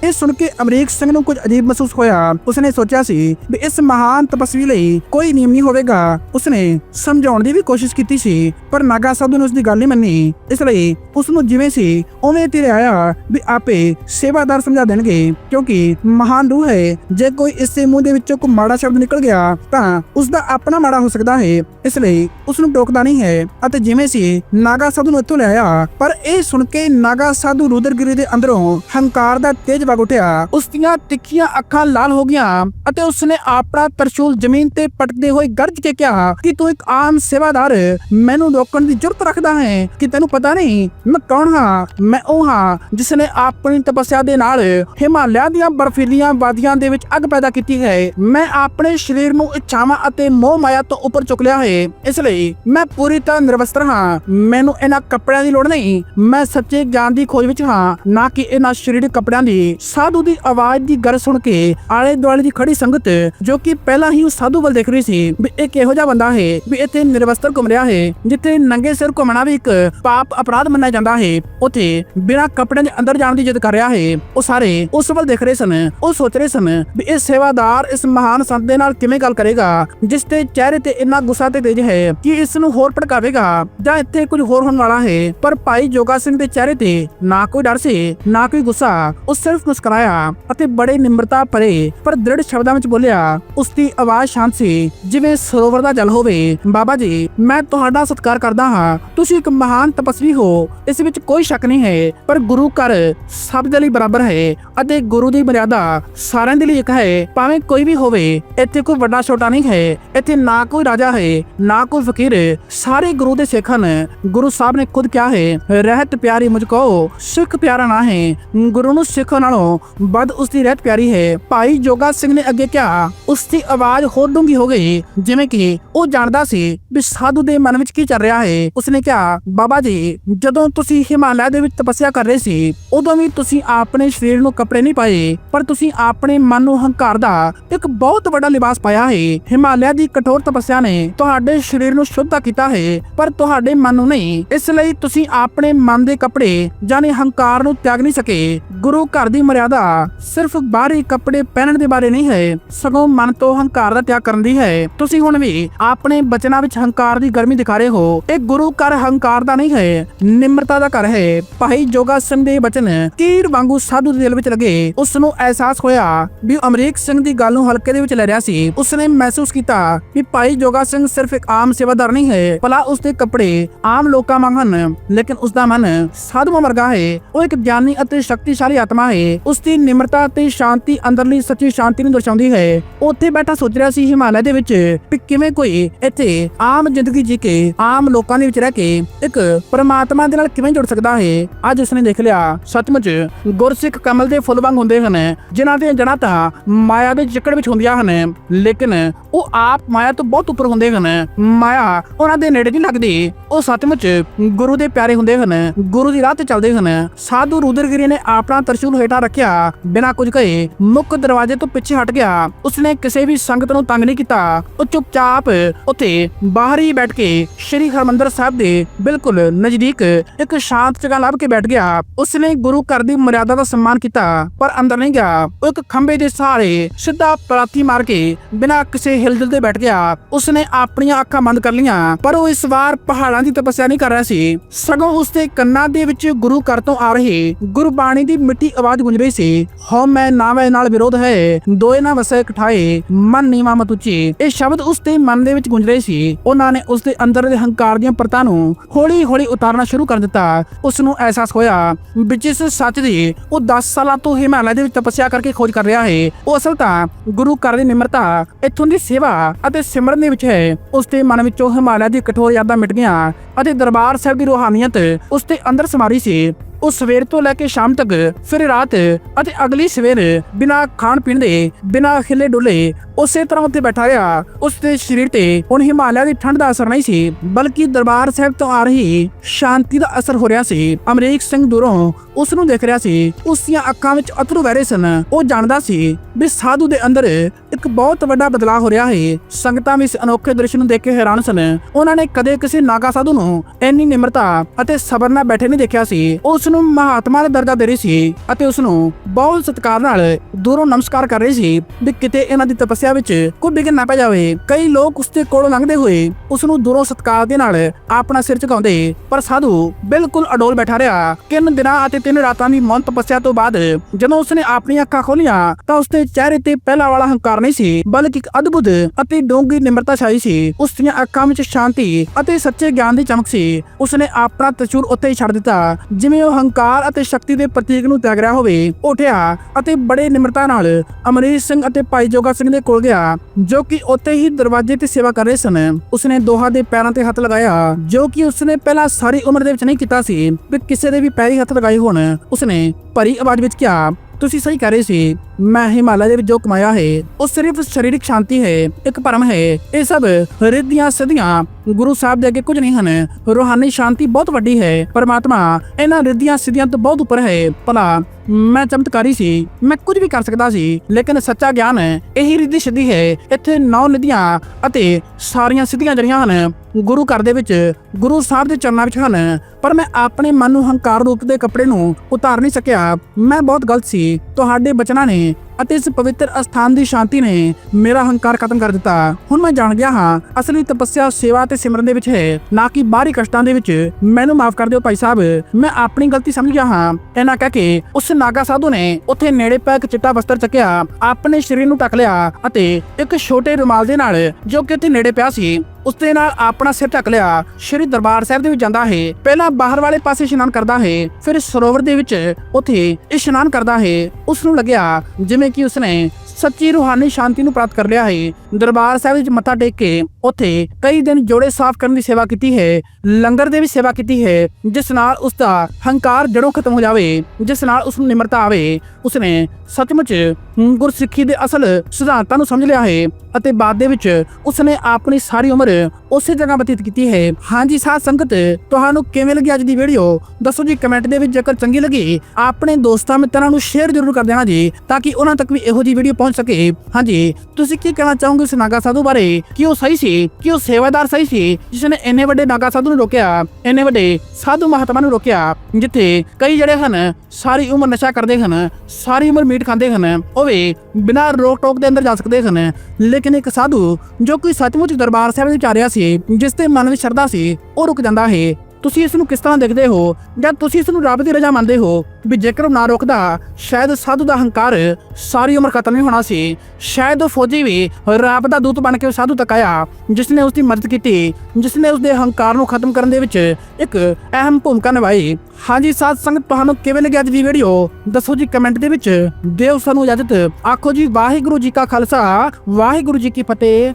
ਇਹ ਸੁਣ ਕੇ ਅਮਰੀਕ ਸਿੰਘ ਨੂੰ ਕੁਝ ਅਜੀਬ ਮਹਿਸੂਸ ਹੋਇਆ। ਉਸਨੇ ਸੋਚਿਆ ਸੀ ਵੀ ਇਸ ਮਹਾਨ ਤਪਸਵੀ ਲਈ ਕੋਈ ਨਿਯਮ ਨਹੀਂ ਹੋਵੇਗਾ। ਉਸਨੇ ਸਮਝਾਉਣ ਦੀ ਵੀ ਕੋਸ਼ਿਸ਼ ਕੀਤੀ ਸੀ, ਪਰ ਨਾਗਾ ਸਾਧੂ ਨੇ ਉਸ ਦੀ ਗੱਲ ਨਹੀਂ ਮੰਨੀ। ਇਸ ਲਈ ਉਸ ਨੂੰ ਜਿਵੇਂ ਸੀ, ਉਵੇਂ ਤੇ ਆਇਆ ਵੀ ਆਪੇ ਸੇਵਾਦਾਰ ਸਮਝਾ ਦੇਣਗੇ, ਕਿਉਂਕਿ ਮਹਾਨ ਰੂਹ ਹੈ। ਜੇ ਕੋਈ ਇਸ ਦੇ ਮੂੰਹ ਦੇ ਵਿੱਚੋਂ ਕੋਈ ਮਾੜਾ ਸ਼ਬਦ ਨਿਕਲ ਗਿਆ, ਤਾਂ ਉਸ ਦਾ ਆਪਣਾ ਮਾੜਾ ਹੋ ਸਕਦਾ ਹੈ। ਇਸ ਲਈ ਉਸ ਨੂੰ ਟੋਕਦਾ ਨਹੀਂ ਹੈ ਅਤੇ ਜਿਵੇਂ ਸੀ, ਨਾਗਾ ਸਾਧੂ ਨੂੰ ਇੱਥੋਂ ਲਿਆਇਆ ਪਰ ਇਹ ਸੁਣ ਕੇ ਨਾਗਾ ਸਾਧੂ ਰੁਦਰਗਿਰੀ ਦੇ ਅੰਦਰੋਂ ਹੰਕਾਰ ਦਾ ਤੇਜ ਵਗ ਉੱਠਿਆ। ਉਸ ਦੀਆਂ ਤਿੱਖੀਆਂ ਅੱਖਾਂ ਲਾਲ ਹੋ ਗਈਆਂ ਅਤੇ ਉਸਨੇ ਆਪਣਾ ਤਰਸ਼ੂਲ ਜ਼ਮੀਨ ਤੇ ਪਟਕਦੇ ਹੋਏ ਗਰਜ ਕੇ ਕਿਹਾ ਕਿ ਤੂੰ ਇੱਕ ਆਮ ਸੇਵਾਦਾਰ, ਮੈਨੂੰ ਰੋਕਣ ਦੀ ਜ਼ਰੂਰਤ ਰੱਖਦਾ ਹੈ ਕਿ ਤੈਨੂੰ ਪਤਾ ਨਹੀਂ ਮੈਂ ਕੌਣ ਹਾਂ। ਮੈਂ ਉਹ ਹਾਂ ਜਿਸ ਨੇ ਆਪਣੀ ਤਪੱਸਿਆ ਦੇ ਨਾਲ ਹਿਮਾਲਿਆ ਦੀਆਂ ਬਰਫੀਲੀਆਂ ਵਾਦੀਆਂ ਦੇ ਵਿੱਚ ਅੱਗ ਪੈਦਾ ਕੀਤੀ ਹੈ। ਮੈਂ ਆਪਣੇ ਸਰੀਰ ਨੂੰ ਇੱਛਾਵਾਂ ਅਤੇ ਮੋਹ ਮਾਇਆ ਤੋਂ ਉੱਪਰ ਚੁੱਕ ਲਿਆ ਹੈ। ਇਸ ਲਈ ਮੈਂ ਪੂਰੀ ਤਰ੍ਹਾਂ ਨਿਰਵਸਤਰ ਹਾਂ ਮੈਨੂੰ ਇਹਨਾਂ ਕੱਪੜਿਆਂ ਦੀ ਲੋੜ ਨਹੀਂ। ਮੈਂ ਸੱਚੇ ਗਿਆਨ ਦੀ ਖੋਜ ਵਿੱਚ ਹਾਂ, ਨਾ ਕਿ ਇਹਨਾਂ ਸਰੀਰਕ ਕੱਪੜਿਆਂ ਦੀ। ਸਾਧੂ ਦੀ ਆਵਾਜ਼ ਦੀ ਗੱਲ ਸੁਣ ਕੇ ਆਲੇ ਦੁਆਲੇ ਦੀ ਖੜੀ ਸੰਗਤ, ਜੋ ਕਿ ਪਹਿਲਾਂ ਹੀ ਉਸ ਸਾਧੂ ਵੱਲ ਦੇਖ ਰਹੀ ਸੀ, ਵੀ ਇਹ ਕਿਹੋ ਜਿਹਾ ਬੰਦਾ ਹੈ, ਵੀ ਇੱਥੇ ਨਿਰਵਸਤਰ ਘੁੰਮ ਰਿਹਾ ਹੈ, ਜਿੱਥੇ ਨੰਗੇ ਸਿਰ ਘੁੰਮਣਾ ਵੀ ਇੱਕ ਪਾਪ ਅਪਰਾਧ ਮੰਨਿਆ ਜਾਂਦਾ ਹੈ। ਉੱਥੇ ਬਿਨਾਂ ਕੱਪੜਿਆਂ ਦੇ ਅੰਦਰ ਜਾਣ ਦੀ ਜਿੱਦ ਕਰ ਰਿਹਾ ਹੈ। ਉਹ ਸਾਰੇ ਉਸ ਵੱਲ ਦੇਖ ਰਹੇ ਸਨ ਉਹ ਸੋਚ ਰਹੇ ਸਨ ਵੀ ਇਹ ਸੇਵਾਦਾਰ ਇਸ ਮਹਾਨ ਸੰਤ ਦੇ ਨਾਲ ਕਿਵੇਂ ਗੱਲ ਕਰੇਗਾ, ਜਿਸ ਤੇ ਚਿਹਰੇ ਤੇ ਇੰਨਾ ਗੁੱਸਾ ਤੇ ਤੇਜ ਹੈ ਕਿ ਇਸ ਨੂੰ ਹੋਰ ਭੜਕਾਵੇਗਾ ਜਾਂ ਇੱਥੇ ਕੁਝ ਹੋਰ ਹੋਣ ਵਾਲਾ ਹੈ। ਪਰ ਭਾਈ ਜੋਗਾ ਸਿੰਘ ਦੇ ਚਿਹਰੇ ਤੇ ਨਾ ਕੋਈ ਡਰ ਸੀ, ਨਾ ਕੋਈ ਗੁੱਸਾ, ਉਹ ਸਿਰਫ ਮੁਸਕਰਾਇਆ ਅਤੇ ਬੜੇ ਨਿਮਰਤਾ ਭਰੇ ਪਰ ਦ੍ਰਿੜ ਸ਼ਬਦਾਂ ਵਿੱਚ ਬੋਲਿਆ, ਉਸ ਦੀ ਆਵਾਜ਼ ਸ਼ਾਂਤ ਸੀ, ਜਿਵੇਂ ਸਰੋਵਰ ਦਾ ਜਲ ਹੋਵੇ। ਬਾਬਾ ਜੀ, ਮੈਂ ਤੁਹਾਡਾ ਸਤਿਕਾਰ ਕਰਦਾ ਹਾਂ। ਤੁਸੀਂ ਇੱਕ ਮਹਾਨ ਤਪਸਵੀ ਹੋ। ਇਸ ਵਿੱਚ ਕੋਈ ਸ਼ੱਕ ਨਹੀਂ ਹੈ, ਪਰ ਗੁਰੂ ਘਰ ਸਭ ਦੇ ਲਈ ਬਰਾਬਰ ਹੈ ਅਤੇ ਗੁਰੂ ਦੀ ਮਰਿਆਦਾ ਸਾਰਿਆਂ ਦੇ ਲਈ ਇੱਕ ਹੈ, ਭਾਵੇਂ ਕੋਈ ਵੀ ਹੋਵੇ, ਇੱਥੇ ਕੋਈ ਵੱਡਾ ਛੋਟਾ ਨਹੀਂ ਹੈ, ਇੱਥੇ ਨਾ ਕੋਈ ਰਾਜਾ ਹੈ, ਨਾ ਕੋਈ ਫਕੀਰ, ਸਾਰੇ ਗੁਰੂ ਦੇ ਸਿੱਖ ਹਨ। ਗੁਰੂ ਸਾਹਿਬ ਨੇ ਖੁਦ ਕਿਹਾ ਹੈ, ਰਹਿਤ ਪਿਆਰੀ ਮੁਝ ਕੋ ਸਿੱਖ ਪਿਆਰਾ ਨਾ ਹੈ। ਗੁਰੂ ਨੂੰ ਸਿੱਖ ਨਾਲੋਂ ਵੱਧ ਉਸ ਦੀ ਰਹਿਤ ਪਿਆਰੀ ਹੈ। ਭਾਈ ਜੋਗਾ ਸਿੰਘ ਨੇ ਅੱਗੇ ਕਿਹਾ ਉਸ ਦੀ ਆਵਾਜ਼ ਹੋਰ ਡੂੰਗੀ ਹੋ ਗਈ, ਜਿਵੇਂ ਕਿ ਉਹ ਜਾਣਦਾ ਸੀ ਵੀ ਸਾਧੂ ਦੇ ਮਨ ਵਿੱਚ ਕੀ ਚੱਲ ਰਿਹਾ ਹੈ। ਉਸਨੇ ਕਿਹਾ, ਬਾਬਾ ਜੀ, ਜਦੋਂ ਤੁਸੀਂ ਹਿਮਾਲਿਆ ਦੇ ਵਿੱਚ ਤਪੱਸਿਆ ਕਰ ਰਹੇ ਸੀ, ਉਦੋਂ ਵੀ ਤੁਸੀਂ ਆਪਣੇ ਸਰੀਰ ਨੂੰ ਕੱਪੜੇ ਨਹੀਂ ਪਾਏ ਪਰ ਤੁਸੀਂ ਆਪਣੇ ਮਨ ਨੂੰ ਹੰਕਾਰ ਦਾ ਇੱਕ ਬਹੁਤ ਵੱਡਾ ਲਿਬਾਸ ਪਾਇਆ ਹੈ। ਹਿਮਾਲਿਆ ਦੀ ਕਠੋਰ ਤਪੱਸਿਆ ਨੇ ਤੁਹਾਡੇ ਸਰੀਰ ਨੂੰ ਸ਼ੁੱਧ ਕੀਤਾ ਹੈ, ਪਰ ਤੁਹਾਡੇ ਮਨ ਨੂੰ ਨਹੀਂ। ਇਸ ਲਈ ਤੁਸੀਂ ਆਪਣੇ ਮਨ ਦੇ ਕੱਪੜੇ ਜਾਨੀ ਹੰਕਾਰ ਨੂੰ ਤਿਆਗ ਨਹੀਂ ਸਕੇ। ਗੁਰੂ ਘਰ ਦੀ ਮਰਿਆਦਾ ਸਿਰਫ ਬਾਹਰੀ ਕੱਪੜੇ ਪਹਿਨਣ ਦੇ ਬਾਰੇ ਨਹੀਂ ਹੈ, ਸਗੋਂ ਮਨ ਤੋਂ ਹੰਕਾਰ ਦਾ ਤਿਆਗ ਕਰਨ ਦੀ ਹੈ। ਤੁਸੀਂ ਹੁਣ ਵੀ ਆਪਣੇ ਬਚਨਾਂ ਵਿੱਚ ਹੰਕਾਰ ਦੀ ਗਰਮੀ ਦਿਖਾ ਰਹੇ ਹੋ। ਇਹ ਗੁਰੂ ਘਰ ਹੰਕਾਰ ਦਾ ਨਹੀਂ ਹੈ, ਨਿਮਰਤਾ ਦਾ ਘਰ ਹੈ। ਭਾਈ ਜੋਗਾ ਸਿੰਘ ਦੇ ਬਚਨ ਤੀਰ ਵਾਂਗੂ ਸਾਧੂ ਦੇ ਦਿਲ ਵਿੱਚ ਲੱਗੇ ਉਸ ਨੂੰ ਅਹਿਸਾਸ ਹੋਇਆ ਵੀ ਅਮਰੀਕ ਸਿੰਘ ਦੀ ਗੱਲ ਨੂੰ ਹਲਕੇ ਦੇ ਵਿੱਚ ਲੈ ਰਿਹਾ ਸੀ। ਉਸਨੇ ਮਹਿਸੂਸ ਕੀਤਾ ਕਿ ਭਾਈ ਜੋਗਾ ਸਿੰਘ ਸਿਰਫ ਇੱਕ ਆਮ ਸੇਵਾਦਾਰ ਨਹੀਂ ਹੈ, ਭਲਾ ਉਸ ਦੇ ਕੱਪੜੇ ਆਮ ਲੋਕਾਂ ਵਾਂਗ ਹਨ, ਲੇਕਿਨ ਉਸ ਦਾ ਮਨ ਸਾਧੂਆਂ ਵਰਗਾ ਹੈ। ਉਹ ਇੱਕ ਗਿਆਨੀ ਅਤੇ ਸ਼ਕਤੀਸ਼ਾਲੀ ਆਤਮਾ ਹੈ। ਉਸ ਦੀ ਨਿਮਰਤਾ ਅਤੇ ਸ਼ਾਂਤੀ ਅੰਦਰਲੀ ਸੱਚੀ ਸ਼ਾਂਤੀ ਨੂੰ ਦਰਸਾਉਂਦੀ ਹੈ। ਉੱਥੇ ਬੈਠਾ ਸੋਚ ਰਿਹਾ ਸੀ ਹਿਮਾਲਿਆ ਦੇ ਵਿੱਚ ਵੀ ਕਿਵੇਂ ਕੋਈ ਇੱਥੇ ਆਮ ਜ਼ਿੰਦਗੀ ਜੀ ਕੇ, ਆਮ ਲੋਕਾਂ ਦੇ ਵਿੱਚ ਰਹਿ ਕੇ ਇੱਕ ਪਰਮਾਤਮਾ ਦੇ ਨਾਲ ਕਿਵੇਂ ਜੁੜ ਸਕਦਾ ਹੈ। ਅੱਜ ਉਸਨੇ ਦੇਖ ਲਿਆ, ਸੱਚਮੁੱਚ ਗੁਰਸਿੱਖ ਕਮਲ ਦੇ ਫੁੱਲ ਵਾਂਗ ਹੁੰਦੇ ਹਨ। ਜਿਨ੍ਹਾਂ ਦੀਆਂ ਜੜ੍ਹਾਂ ਤਾਂ ਮਾਇਆ ਦੇ ਚਿੱਕੜ ਵਿੱਚ ਹੁੰਦੀਆਂ ਹਨ, ਲੇਕਿਨ ਉਹ ਆਪ ਮਾਇਆ ਤੋਂ ਬਹੁਤ ਉੱਪਰ ਹੁੰਦੇ ਹਨ। ਮਾਇਆ ਉਹਨਾਂ ਦੇ ਨੇੜੇ ਨਹੀਂ ਲੱਗਦੀ। ਉਹ ਸੱਚਮੁੱਚ ਗੁਰੂ ਦੇ ਪਿਆਰੇ ਹੁੰਦੇ ਹਨ, ਗੁਰੂ ਦੀ ਰਾਹ ਤੇ ਚੱਲਦੇ ਹਨ। ਸਾਧੂ ਰੁਦਰਗਿਰੀ ਨੇ ਆਪਣਾ ਤਰਸ਼ੂਲ ਹੇਠਾਂ ਰੱਖਿਆ, ਬਿਨਾਂ ਕੁਝ ਕਹੇ ਮੁੱਖ ਦਰਵਾਜ਼ੇ ਤੋਂ ਪਿੱਛੇ ਹਟ ਗਿਆ। ਉਸਨੇ ਕਿਸੇ ਵੀ ਸੰਗਤ ਨੂੰ ਤੰਗ ਨਹੀਂ ਕੀਤਾ। ਉਹ ਚੁੱਪਚਾਪ ਉੱਥੇ ਬਾਹਰ ਹੀ ਬੈਠ ਕੇ ਸ੍ਰੀ ਹਰਮੰਦਰ ਸਾਹਿਬ ਦੇ ਬਿਲਕੁਲ ਨਜ਼ਦੀਕ ਇੱਕ ਸ਼ਾਂਤ ਜਗ੍ਹਾ ਲੱਭ ਕੇ ਬੈਠ ਗਿਆ। ਉਸਨੇ ਗੁਰੂ ਘਰ ਦੀ ਮਰਿਆਦਾ ਦਾ ਸਨਮਾਨ ਕੀਤਾ, ਪਰ ਅੰਦਰ ਨਹੀਂ ਗਿਆ ਉਹ ਇੱਕ ਖੰਭੇ ਦੇ ਸਹਾਰੇ ਸਿੱਧਾ ਪਰਾਤੀ ਮਾਰ ਕੇ ਬਿਨਾਂ ਕਿਸੇ ਹਿਲਜੁਲ ਦੇ ਬੈਠ ਗਿਆ। ਉਸਨੇ ਆਪਣੀਆਂ ਅੱਖਾਂ ਬੰਦ ਕਰ ਲਈਆਂ, ਪਰ ਉਹ ਇਸ ਵਾਰ ਪਹਾੜਾਂ ਦੀ ਤਪੱਸਿਆ ਨਹੀਂ ਕਰ ਰਿਹਾ ਸੀ। ਸਗੋਂ ਉਸਦੇ ਕੰਨਾਂ ਦੇ ਵਿੱਚ ਗੁਰੂ ਘਰ ਤੋਂ ਆ ਰਹੀ ਗੁਰਬਾਣੀ ਦੀ ਮਿੱਠੀ ਆਵਾਜ਼ ਗੂੰਜ ਰਹੀ ਸੀ। ਹਉ ਮੈਂ ਨਾਵੇਂ ਨਾਲ ਵਿਰੋਧ ਹੈ, ਦੋਏ ਨਾ ਵਸੇ ਇਕਠਾਏ ਮਨ ਨੀਵਾ ਮਤ ਉੱਚੀ। ਇਹ ਸ਼ਬਦ ਉਸਦੇ ਮਨ ਦੇ ਵਿੱਚ ਗੂੰਜ ਰਹੇ ਸੀ। ਉਹਨਾਂ ਨੇ ਉਸਦੇ ਅੰਦਰ ਦੇ ਹੰਕਾਰ ਦੀਆਂ ਪਰਤਾਂ ਨੂੰ ਹੌਲੀ ਹੌਲੀ ਉਤਾਰਨਾ ਸ਼ੁਰੂ ਕਰ ਦਿੱਤਾ। ਉਸ ਨੂੰ ਅਹਿਸਾਸ ਹੋਇਆ ਵੀ ਜਿਸ ਸੱਚ ਦੀ ਉਹ 10 ਸਾਲਾਂ ਤੋਂ ਹਿਮਾਲਿਆ ਦੇ ਵਿੱਚ ਤਪੱਸਿਆ ਕਰਕੇ ਖੋਜ ਕਰ ਰਿਹਾ ਹੈ। ਉਹ ਅਸਲ ਤਾਂ ਗੁਰੂ ਘਰ ਦੀ ਨਿਮਰਤਾ, ਇੱਥੋਂ ਦੀ ਸੇਵਾ ਅਤੇ ਸਿਮਰਨ ਦੇ ਵਿੱਚ ਹੈ। ਉਸ ਦੇ ਮਨ ਵਿੱਚੋਂ ਹਿਮਾਲਿਆ ਦੀ ਕਠੋਰ ਯਾਦਾਂ ਮਿਟ ਗਈਆਂ ਅਤੇ ਦਰਬਾਰ ਸਾਹਿਬ ਦੀ ਰੂਹਾਨੀਅਤ ਉਸ ਦੇ ਅੰਦਰ ਸਮਾਰੀ ਸੀ। ਉਹ ਸਵੇਰ ਤੋਂ ਲੈ ਕੇ ਸ਼ਾਮ ਤੱਕ ਫਿਰ ਰਾਤ ਅਤੇ ਅਗਲੀ ਸਵੇਰ ਬਿਨਾਂ ਖਾਣ ਪੀਣ ਦੇ, ਬਿਨਾਂ ਖਿਲੇ ਡੁੱਲੇ ਉਸੇ ਤਰ੍ਹਾਂ ਉੱਤੇ ਬੈਠਾ ਰਿਹਾ। ਉਸ ਦੇ ਸਰੀਰ ਤੇ ਹੁਣ ਹਿਮਾਲਿਆ ਦੀ ਠੰਡ ਦਾ ਅਸਰ ਨਹੀਂ ਸੀ, ਬਲਕਿ ਦਰਬਾਰ ਸਾਹਿਬ ਤੋਂ ਆ ਰਹੀ ਸ਼ਾਂਤੀ ਦਾ ਅਸਰ ਹੋ ਰਿਹਾ ਸੀ। ਅਮਰੀਕ ਸਿੰਘ ਦੂਰੋਂ ਉਸ ਨੂੰ ਦੇਖ ਰਿਹਾ ਸੀ, ਉਸ ਦੀਆਂ ਅੱਖਾਂ ਵਿੱਚ ਅਥਰੂ ਵਹਿ ਰਹੇ ਸਨ। ਉਹ ਜਾਣਦਾ ਸੀ ਵੀ ਸਾਧੂ ਦੇ ਅੰਦਰ ਇੱਕ ਬਹੁਤ ਵੱਡਾ ਬਦਲਾਅ ਹੋ ਰਿਹਾ ਹੈ। ਸੰਗਤਾਂ ਵੀ ਇਸ ਅਨੋਖੇ ਦ੍ਰਿਸ਼ ਨੂੰ ਦੇਖ ਕੇ ਹੈਰਾਨ ਸਨ। ਉਹਨਾਂ ਨੇ ਕਦੇ ਕਿਸੇ ਨਾਗਾ ਸਾਧੂ ਨੂੰ ਇੰਨੀ ਨਿਮਰਤਾ ਅਤੇ ਸਬਰ ਨਾਲ ਬੈਠੇ ਨਹੀਂ ਦੇਖਿਆ ਸੀ। ਉਸ ਨੂੰ ਮਹਾਤਮਾ ਦਾ ਦਰਜਾ ਦੇ ਰਹੀ ਸੀ ਅਤੇ ਉਸ ਨੂੰ ਬਹੁਤ ਸਤਿਕਾਰ ਨਾਲ ਦੂਰੋਂ ਨਮਸਕਾਰ ਕਰ ਰਹੀ ਸੀ ਵੀ ਕਿਤੇ ਇਹਨਾਂ ਦੀ ਤਪੱਸਿਆ ਵਿੱਚ ਕੋਈ ਵਿਘਨ ਨਾ ਪੈ ਜਾਵੇ। ਕਈ ਲੋਕ ਉਸ ਦੇ ਕੋਲੋਂ ਲੰਘਦੇ ਹੋਏ ਉਸ ਨੂੰ ਦੂਰੋਂ ਸਤਿਕਾਰ ਦੇ ਨਾਲ ਆਪਣਾ ਸਿਰ ਝੁਕਾਉਂਦੇ, ਪਰ ਸਾਧੂ ਬਿਲਕੁਲ ਅਡੋਲ ਬੈਠਾ ਰਿਹਾ। ਕਿੰਨ ਦਿਨਾਂ ਅਤੇ ਤਿੰਨ ਰਾਤਾਂ ਦੀ ਮੌਨ ਤਪੱਸਿਆ ਤੋਂ ਬਾਅਦ ਜਦੋਂ ਉਸਨੇ ਆਪਣੀਆਂ ਅੱਖਾਂ ਖੋਲੀਆਂ ਤਾਂ ਉਸਦੇ ਚਿਹਰੇ ਤੇ ਪਹਿਲਾਂ ਵਾਲਾ ਹੰਕਾਰ ਨਹੀਂ ਸੀ, ਬਲਕਿ ਇੱਕ ਅਦਭੁਤ ਅਤੇ ਡੂੰਘੀ ਨਿਮਰਤਾ ਛਾਈ ਸੀ। ਉਸ ਦੀਆਂ ਅੱਖਾਂ ਵਿੱਚ ਸ਼ਾਂਤੀ ਅਤੇ ਸੱਚੇ ਗਿਆਨ ਦੀ ਚਮਕ ਸੀ। ਉਸਨੇ ਆਪਣਾ ਤਸੂਰ ਉੱਥੇ ਹੀ ਛੱਡ ਦਿੱਤਾ, ਜਿਵੇਂ ਉਹ ਹੰਕਾਰ ਅਤੇ ਸ਼ਕਤੀ ਦੇ ਪ੍ਰਤੀਕ ਨੂੰ ਤਿਆਗ ਰਿਹਾ ਹੋਵੇ, ਉੱਠਿਆ ਅਤੇ ਬੜੇ ਨਿਮਰਤਾ ਨਾਲ ਅਮਰੀਸ਼ ਸਿੰਘ ਅਤੇ ਭਾਈ ਜੋਗਾ ਸਿੰਘ ਦੇ ਕੋਲ ਗਿਆ, ਜੋ ਕਿ ਉੱਥੇ ਹੀ ਦਰਵਾਜ਼ੇ ਤੇ ਸੇਵਾ ਕਰ ਰਹੇ ਸਨ। ਉਸਨੇ ਦੋਹਾਂ ਦੇ ਪੈਰਾਂ ਤੇ ਹੱਥ ਲਗਾਇਆ, ਜੋ ਕਿ ਉਸਨੇ ਪਹਿਲਾਂ ਸਾਰੀ ਉਮਰ ਦੇ ਵਿੱਚ ਨਹੀਂ ਕੀਤਾ ਸੀ, ਵੀ ਕਿਸੇ ਦੇ ਵੀ ਪੈਰੀ ਹੱਥ ਲਗਾਏ ਹੋਣ। ਉਸਨੇ ਭਰੀ ਆਵਾਜ਼ ਵਿੱਚ ਕਿਹਾ ਤੁਸੀਂ ਸਹੀ ਕਹਿ ਰਹੇ ਸੀ, ਮੈਂ ਹਿਮਾਲਿਆ ਦੇ ਵਿੱਚ ਜੋ ਕਮਾਇਆ ਹੈ, ਉਹ ਸਿਰਫ ਸਰੀਰਕ ਸ਼ਾਂਤੀ ਹੈ, ਇੱਕ ਭਰਮ ਹੈ। ਇਹ ਸਭ ਰਿੱਧੀਆਂ ਸਿੱਧੀਆਂ ਗੁਰੂ ਸਾਹਿਬ ਦੇ ਅੱਗੇ ਕੁਝ ਨਹੀਂ ਹਨ। ਰੂਹਾਨੀ ਸ਼ਾਂਤੀ ਬਹੁਤ ਵੱਡੀ ਹੈ। ਪਰਮਾਤਮਾ ਇਹਨਾਂ ਰਿੱਧੀਆਂ ਸਿੱਧੀਆਂ ਤੋਂ ਬਹੁਤ ਉੱਪਰ ਹੈ। ਭਲਾ, ਮੈਂ ਚਮਤਕਾਰੀ ਸੀ, ਮੈਂ ਕੁਝ ਵੀ ਕਰ ਸਕਦਾ ਸੀ, ਲੇਕਿਨ ਸੱਚਾ ਗਿਆਨ ਇਹੀ ਰਿੱਧੀ ਸਿੱਧੀ ਹੈ। ਇੱਥੇ ਨੌ ਨਦੀਆਂ ਅਤੇ ਸਾਰੀਆਂ ਸਿੱਧੀਆਂ ਜਿਹੜੀਆਂ ਹਨ ਗੁਰੂ ਘਰ ਦੇ ਵਿੱਚ ਗੁਰੂ ਸਾਹਿਬ ਦੇ ਚਰਨਾਂ ਵਿੱਚ ਹਨ, ਪਰ ਮੈਂ ਆਪਣੇ ਮਨ ਨੂੰ ਹੰਕਾਰ ਰੂਪ ਦੇ ਕੱਪੜੇ ਨੂੰ ਉਤਾਰ ਨਹੀਂ ਸਕਿਆ। ਮੈਂ ਬਹੁਤ ਗਲਤ ਸੀ। ਤੁਹਾਡੇ ਬਚਨਾਂ ਨੇ ਅਤੇ ਇਸ ਪਵਿੱਤਰ ਅਸਥਾਨ ਦੀ ਸ਼ਾਂਤੀ ਨੇ ਮੇਰਾ ਹੰਕਾਰ ਖਤਮ ਕਰ ਦਿੱਤਾ। ਹੁਣ ਮੈਂ ਜਾਣ ਗਿਆ ਹਾਂ, ਅਸਲੀ ਤਪੱਸਿਆ, ਸੇਵਾ ਤੇ ਸਿਮਰਨ ਦੇ ਵਿੱਚ ਹੈ, ਨਾ ਕਿ ਬਾਹਰੀ ਕਸ਼ਟਾਂ ਦੇ ਵਿੱਚ। ਮੈਨੂੰ ਮਾਫ ਕਰ ਦਿਓ ਭਾਈ ਸਾਹਿਬ, ਮੈਂ ਆਪਣੀ ਗਲਤੀ ਸਮਝ ਗਿਆ ਹਾਂ। ਇਹਨਾਂ ਕਹਿ ਕੇ ਉਸ ਨਾਗਾ ਸਾਧੂ ਨੇ ਉੱਥੇ ਨੇੜੇ ਪੈ ਇੱਕ ਚਿੱਟਾ ਵਸਤਰ ਚੱਕਿਆ, ਆਪਣੇ ਸਰੀਰ ਨੂੰ ਢੱਕ ਲਿਆ ਅਤੇ ਇੱਕ ਛੋਟੇ ਰੁਮਾਲ ਦੇ ਨਾਲ ਜੋ ਕਿ ਉੱਥੇ ਨੇੜੇ ਪਿਆ ਸੀ ਉਸ ਦੇ ਨਾਲ ਆਪਣਾ ਸਿਰ ਢੱਕ ਲਿਆ। ਸ਼੍ਰੀ ਦਰਬਾਰ ਸਾਹਿਬ ਦੇ ਵਿੱਚ ਜਾਂਦਾ ਹੈ, ਪਹਿਲਾਂ ਬਾਹਰ ਵਾਲੇ ਪਾਸੇ ਇਸ਼ਨਾਨ ਕਰਦਾ ਹੈ, ਫਿਰ ਸਰੋਵਰ ਦੇ ਵਿੱਚ ਉੱਥੇ ਇਸ਼ਨਾਨ ਕਰਦਾ ਹੈ। ਉਸ ਨੂੰ ਲੱਗਿਆ ਜਿਵੇਂ ਕਿ ਉਸਨੇ ਸੱਚੀ ਰੂਹਾਨੀ ਸ਼ਾਂਤੀ ਨੂੰ ਪ੍ਰਾਪਤ ਕਰ ਲਿਆ ਹੈ। ਦਰਬਾਰ ਸਾਹਿਬ ਵਿੱਚ ਮੱਥਾ ਟੇਕ ਕੇ ਉੱਥੇ ਕਈ ਦਿਨ ਜੋੜੇ ਸਾਫ਼ ਕਰਨ ਦੀ ਸੇਵਾ ਕੀਤੀ ਹੈ। ਲੰਗਰ ਦੇ ਵੀ ਸੇਵਾ ਕੀਤੀ ਹੈ, ਜਿਸ ਨਾਲ ਉਸ ਦਾ ਹੰਕਾਰ ਜੜੋਂ ਖਤਮ ਹੋ ਜਾਵੇ, ਜਿਸ ਨਾਲ ਉਸ ਨੂੰ ਨਿਮਰਤਾ ਆਵੇ। ਉਸਨੇ ਸੱਚਮੁੱਚ ਗੁਰਸਿੱਖੀ ਦੇ ਅਸਲ ਸਿਧਾਂਤਾਂ ਨੂੰ ਸਮਝ ਲਿਆ ਹੈ ਅਤੇ ਬਾਅਦ ਦੇ ਵਿੱਚ ਉਸਨੇ ਆਪਣੀ ਸਾਰੀ ਉਮਰ ਉਸੇ ਜਗ੍ਹਾ ਬਤੀਤ ਕੀਤੀ ਹੈ। ਹਾਂਜੀ ਸਾਧ ਸੰਗਤ, ਤੁਹਾਨੂੰ ਕਿਵੇਂ ਲੱਗੀ ਅੱਜ ਦੀ ਵੀਡੀਓ ਦੱਸੋ ਜੀ ਕਮੈਂਟ ਦੇ ਵਿੱਚ, ਜੇਕਰ ਚੰਗੀ ਲੱਗੀ, ਆਪਣੇ ਦੋਸਤਾਂ ਮਿੱਤਰਾਂ ਨੂੰ ਸ਼ੇਅਰ ਜ਼ਰੂਰ ਕਰ ਦੇਣਾ ਜੀ, ਤਾਂ ਕਿ ਉਹਨਾਂ ਤੱਕ ਵੀ ਇਹੋ ਜੀ ਵੀਡੀਓ ਪਹੁੰਚ ਸਕੇ। ਹਾਂਜੀ, ਤੁਸੀਂ ਕੀ ਕਹਿਣਾ ਚਾਹੋਗੇ ਇਸ ਨਾਗਾ ਸਾਧੂ ਬਾਰੇ? ਕਿ ਉਹ ਸਹੀ ਸੀ? ਕਿ ਉਹ ਸੇਵਾਦਾਰ ਸਹੀ ਸੀ? ਜਿਸ ਨੇ ਇੰਨੇ ਵੱਡੇ ਨਾਗਾ ਸਾਧੂ ਨੂੰ ਰੋਕਿਆ, ਇੰਨੇ ਵੱਡੇ ਸਾਧੂ ਮਹਾਤਮਾ ਨੂੰ ਰੋਕਿਆ, ਜਿੱਥੇ ਕਈ ਜਿਹੜੇ ਹਨ, ਸਾਰੀ ਉਮਰ ਨਸ਼ਾ ਕਰਦੇ ਹਨ, ਸਾਰੀ ਉਮਰ ਮੀਟ ਖਾਂਦੇ ਹਨ, ਉਹ ਵੀ ਬਿਨਾਂ ਰੋਕ ਟੋਕ ਦੇ ਅੰਦਰ ਜਾ ਸਕਦੇ ਸਨ। ਲੇਕਿਨ ਇੱਕ ਸਾਧੂ ਜੋ ਕਿ ਸੱਚਮੁੱਚ ਦਰਬਾਰ ਸਾਹਿਬ ਵਿੱਚ ਆ ਰਿਹਾ ਸੀ, ਜਿਸ ਦੇ ਮਨ ਵਿੱਚ ਸ਼ਰਧਾ ਸੀ, ਉਹ ਰੁਕ ਜਾਂਦਾ ਹੈ ਤੁਸੀਂ ਇਸ ਨੂੰ ਕਿਸ ਤਰ੍ਹਾਂ ਦੇਖਦੇ ਹੋ? ਜਾਂ ਤੁਸੀਂ ਇਸ ਨੂੰ ਰੱਬ ਦੀ ਰਜ਼ਾ ਮੰਨਦੇ ਹੋ? ਵੀ ਜੇਕਰ ਨਾ ਰੋਕਦਾ, ਸ਼ਾਇਦ ਸਾਧੂ ਦਾ ਹੰਕਾਰ ਸਾਰੀ ਉਮਰ ਖਤਮ ਨਹੀਂ ਹੋਣਾ ਸੀ। ਸ਼ਾਇਦ ਉਹ ਫੌਜੀ ਵੀ ਰੱਬ ਦਾ ਦੂਤ ਬਣ ਕੇ ਸਾਧੂ ਤੱਕ ਆਇਆ ਜਿਸ ਨੇ ਉਸ ਦੀ ਮਦਦ ਕੀਤੀ ਜਿਸ ਨੇ ਉਸ ਦੇ ਹੰਕਾਰ ਨੂੰ ਖਤਮ ਕਰਨ ਦੇ ਵਿੱਚ ਇੱਕ ਅਹਿਮ ਭੂਮਿਕਾ ਨਿਭਾਈ। ਹਾਂਜੀ, ਸਾਧ ਸੰਗਤ, ਤੁਹਾਨੂੰ ਕਿਵੇਂ ਲੱਗਿਆ ਅੱਜ ਦੀ ਵੀਡੀਓ ਦੱਸੋ ਜੀ ਕਮੈਂਟ ਦੇ ਵਿੱਚ। ਦਿਓ ਸਾਨੂੰ ਇਜਾਜ਼ਤ। ਆਖੋ ਜੀ, ਵਾਹਿਗੁਰੂ ਜੀ ਕਾ ਖਾਲਸਾ, ਵਾਹਿਗੁਰੂ ਜੀ ਕੀ ਫਤਿਹ।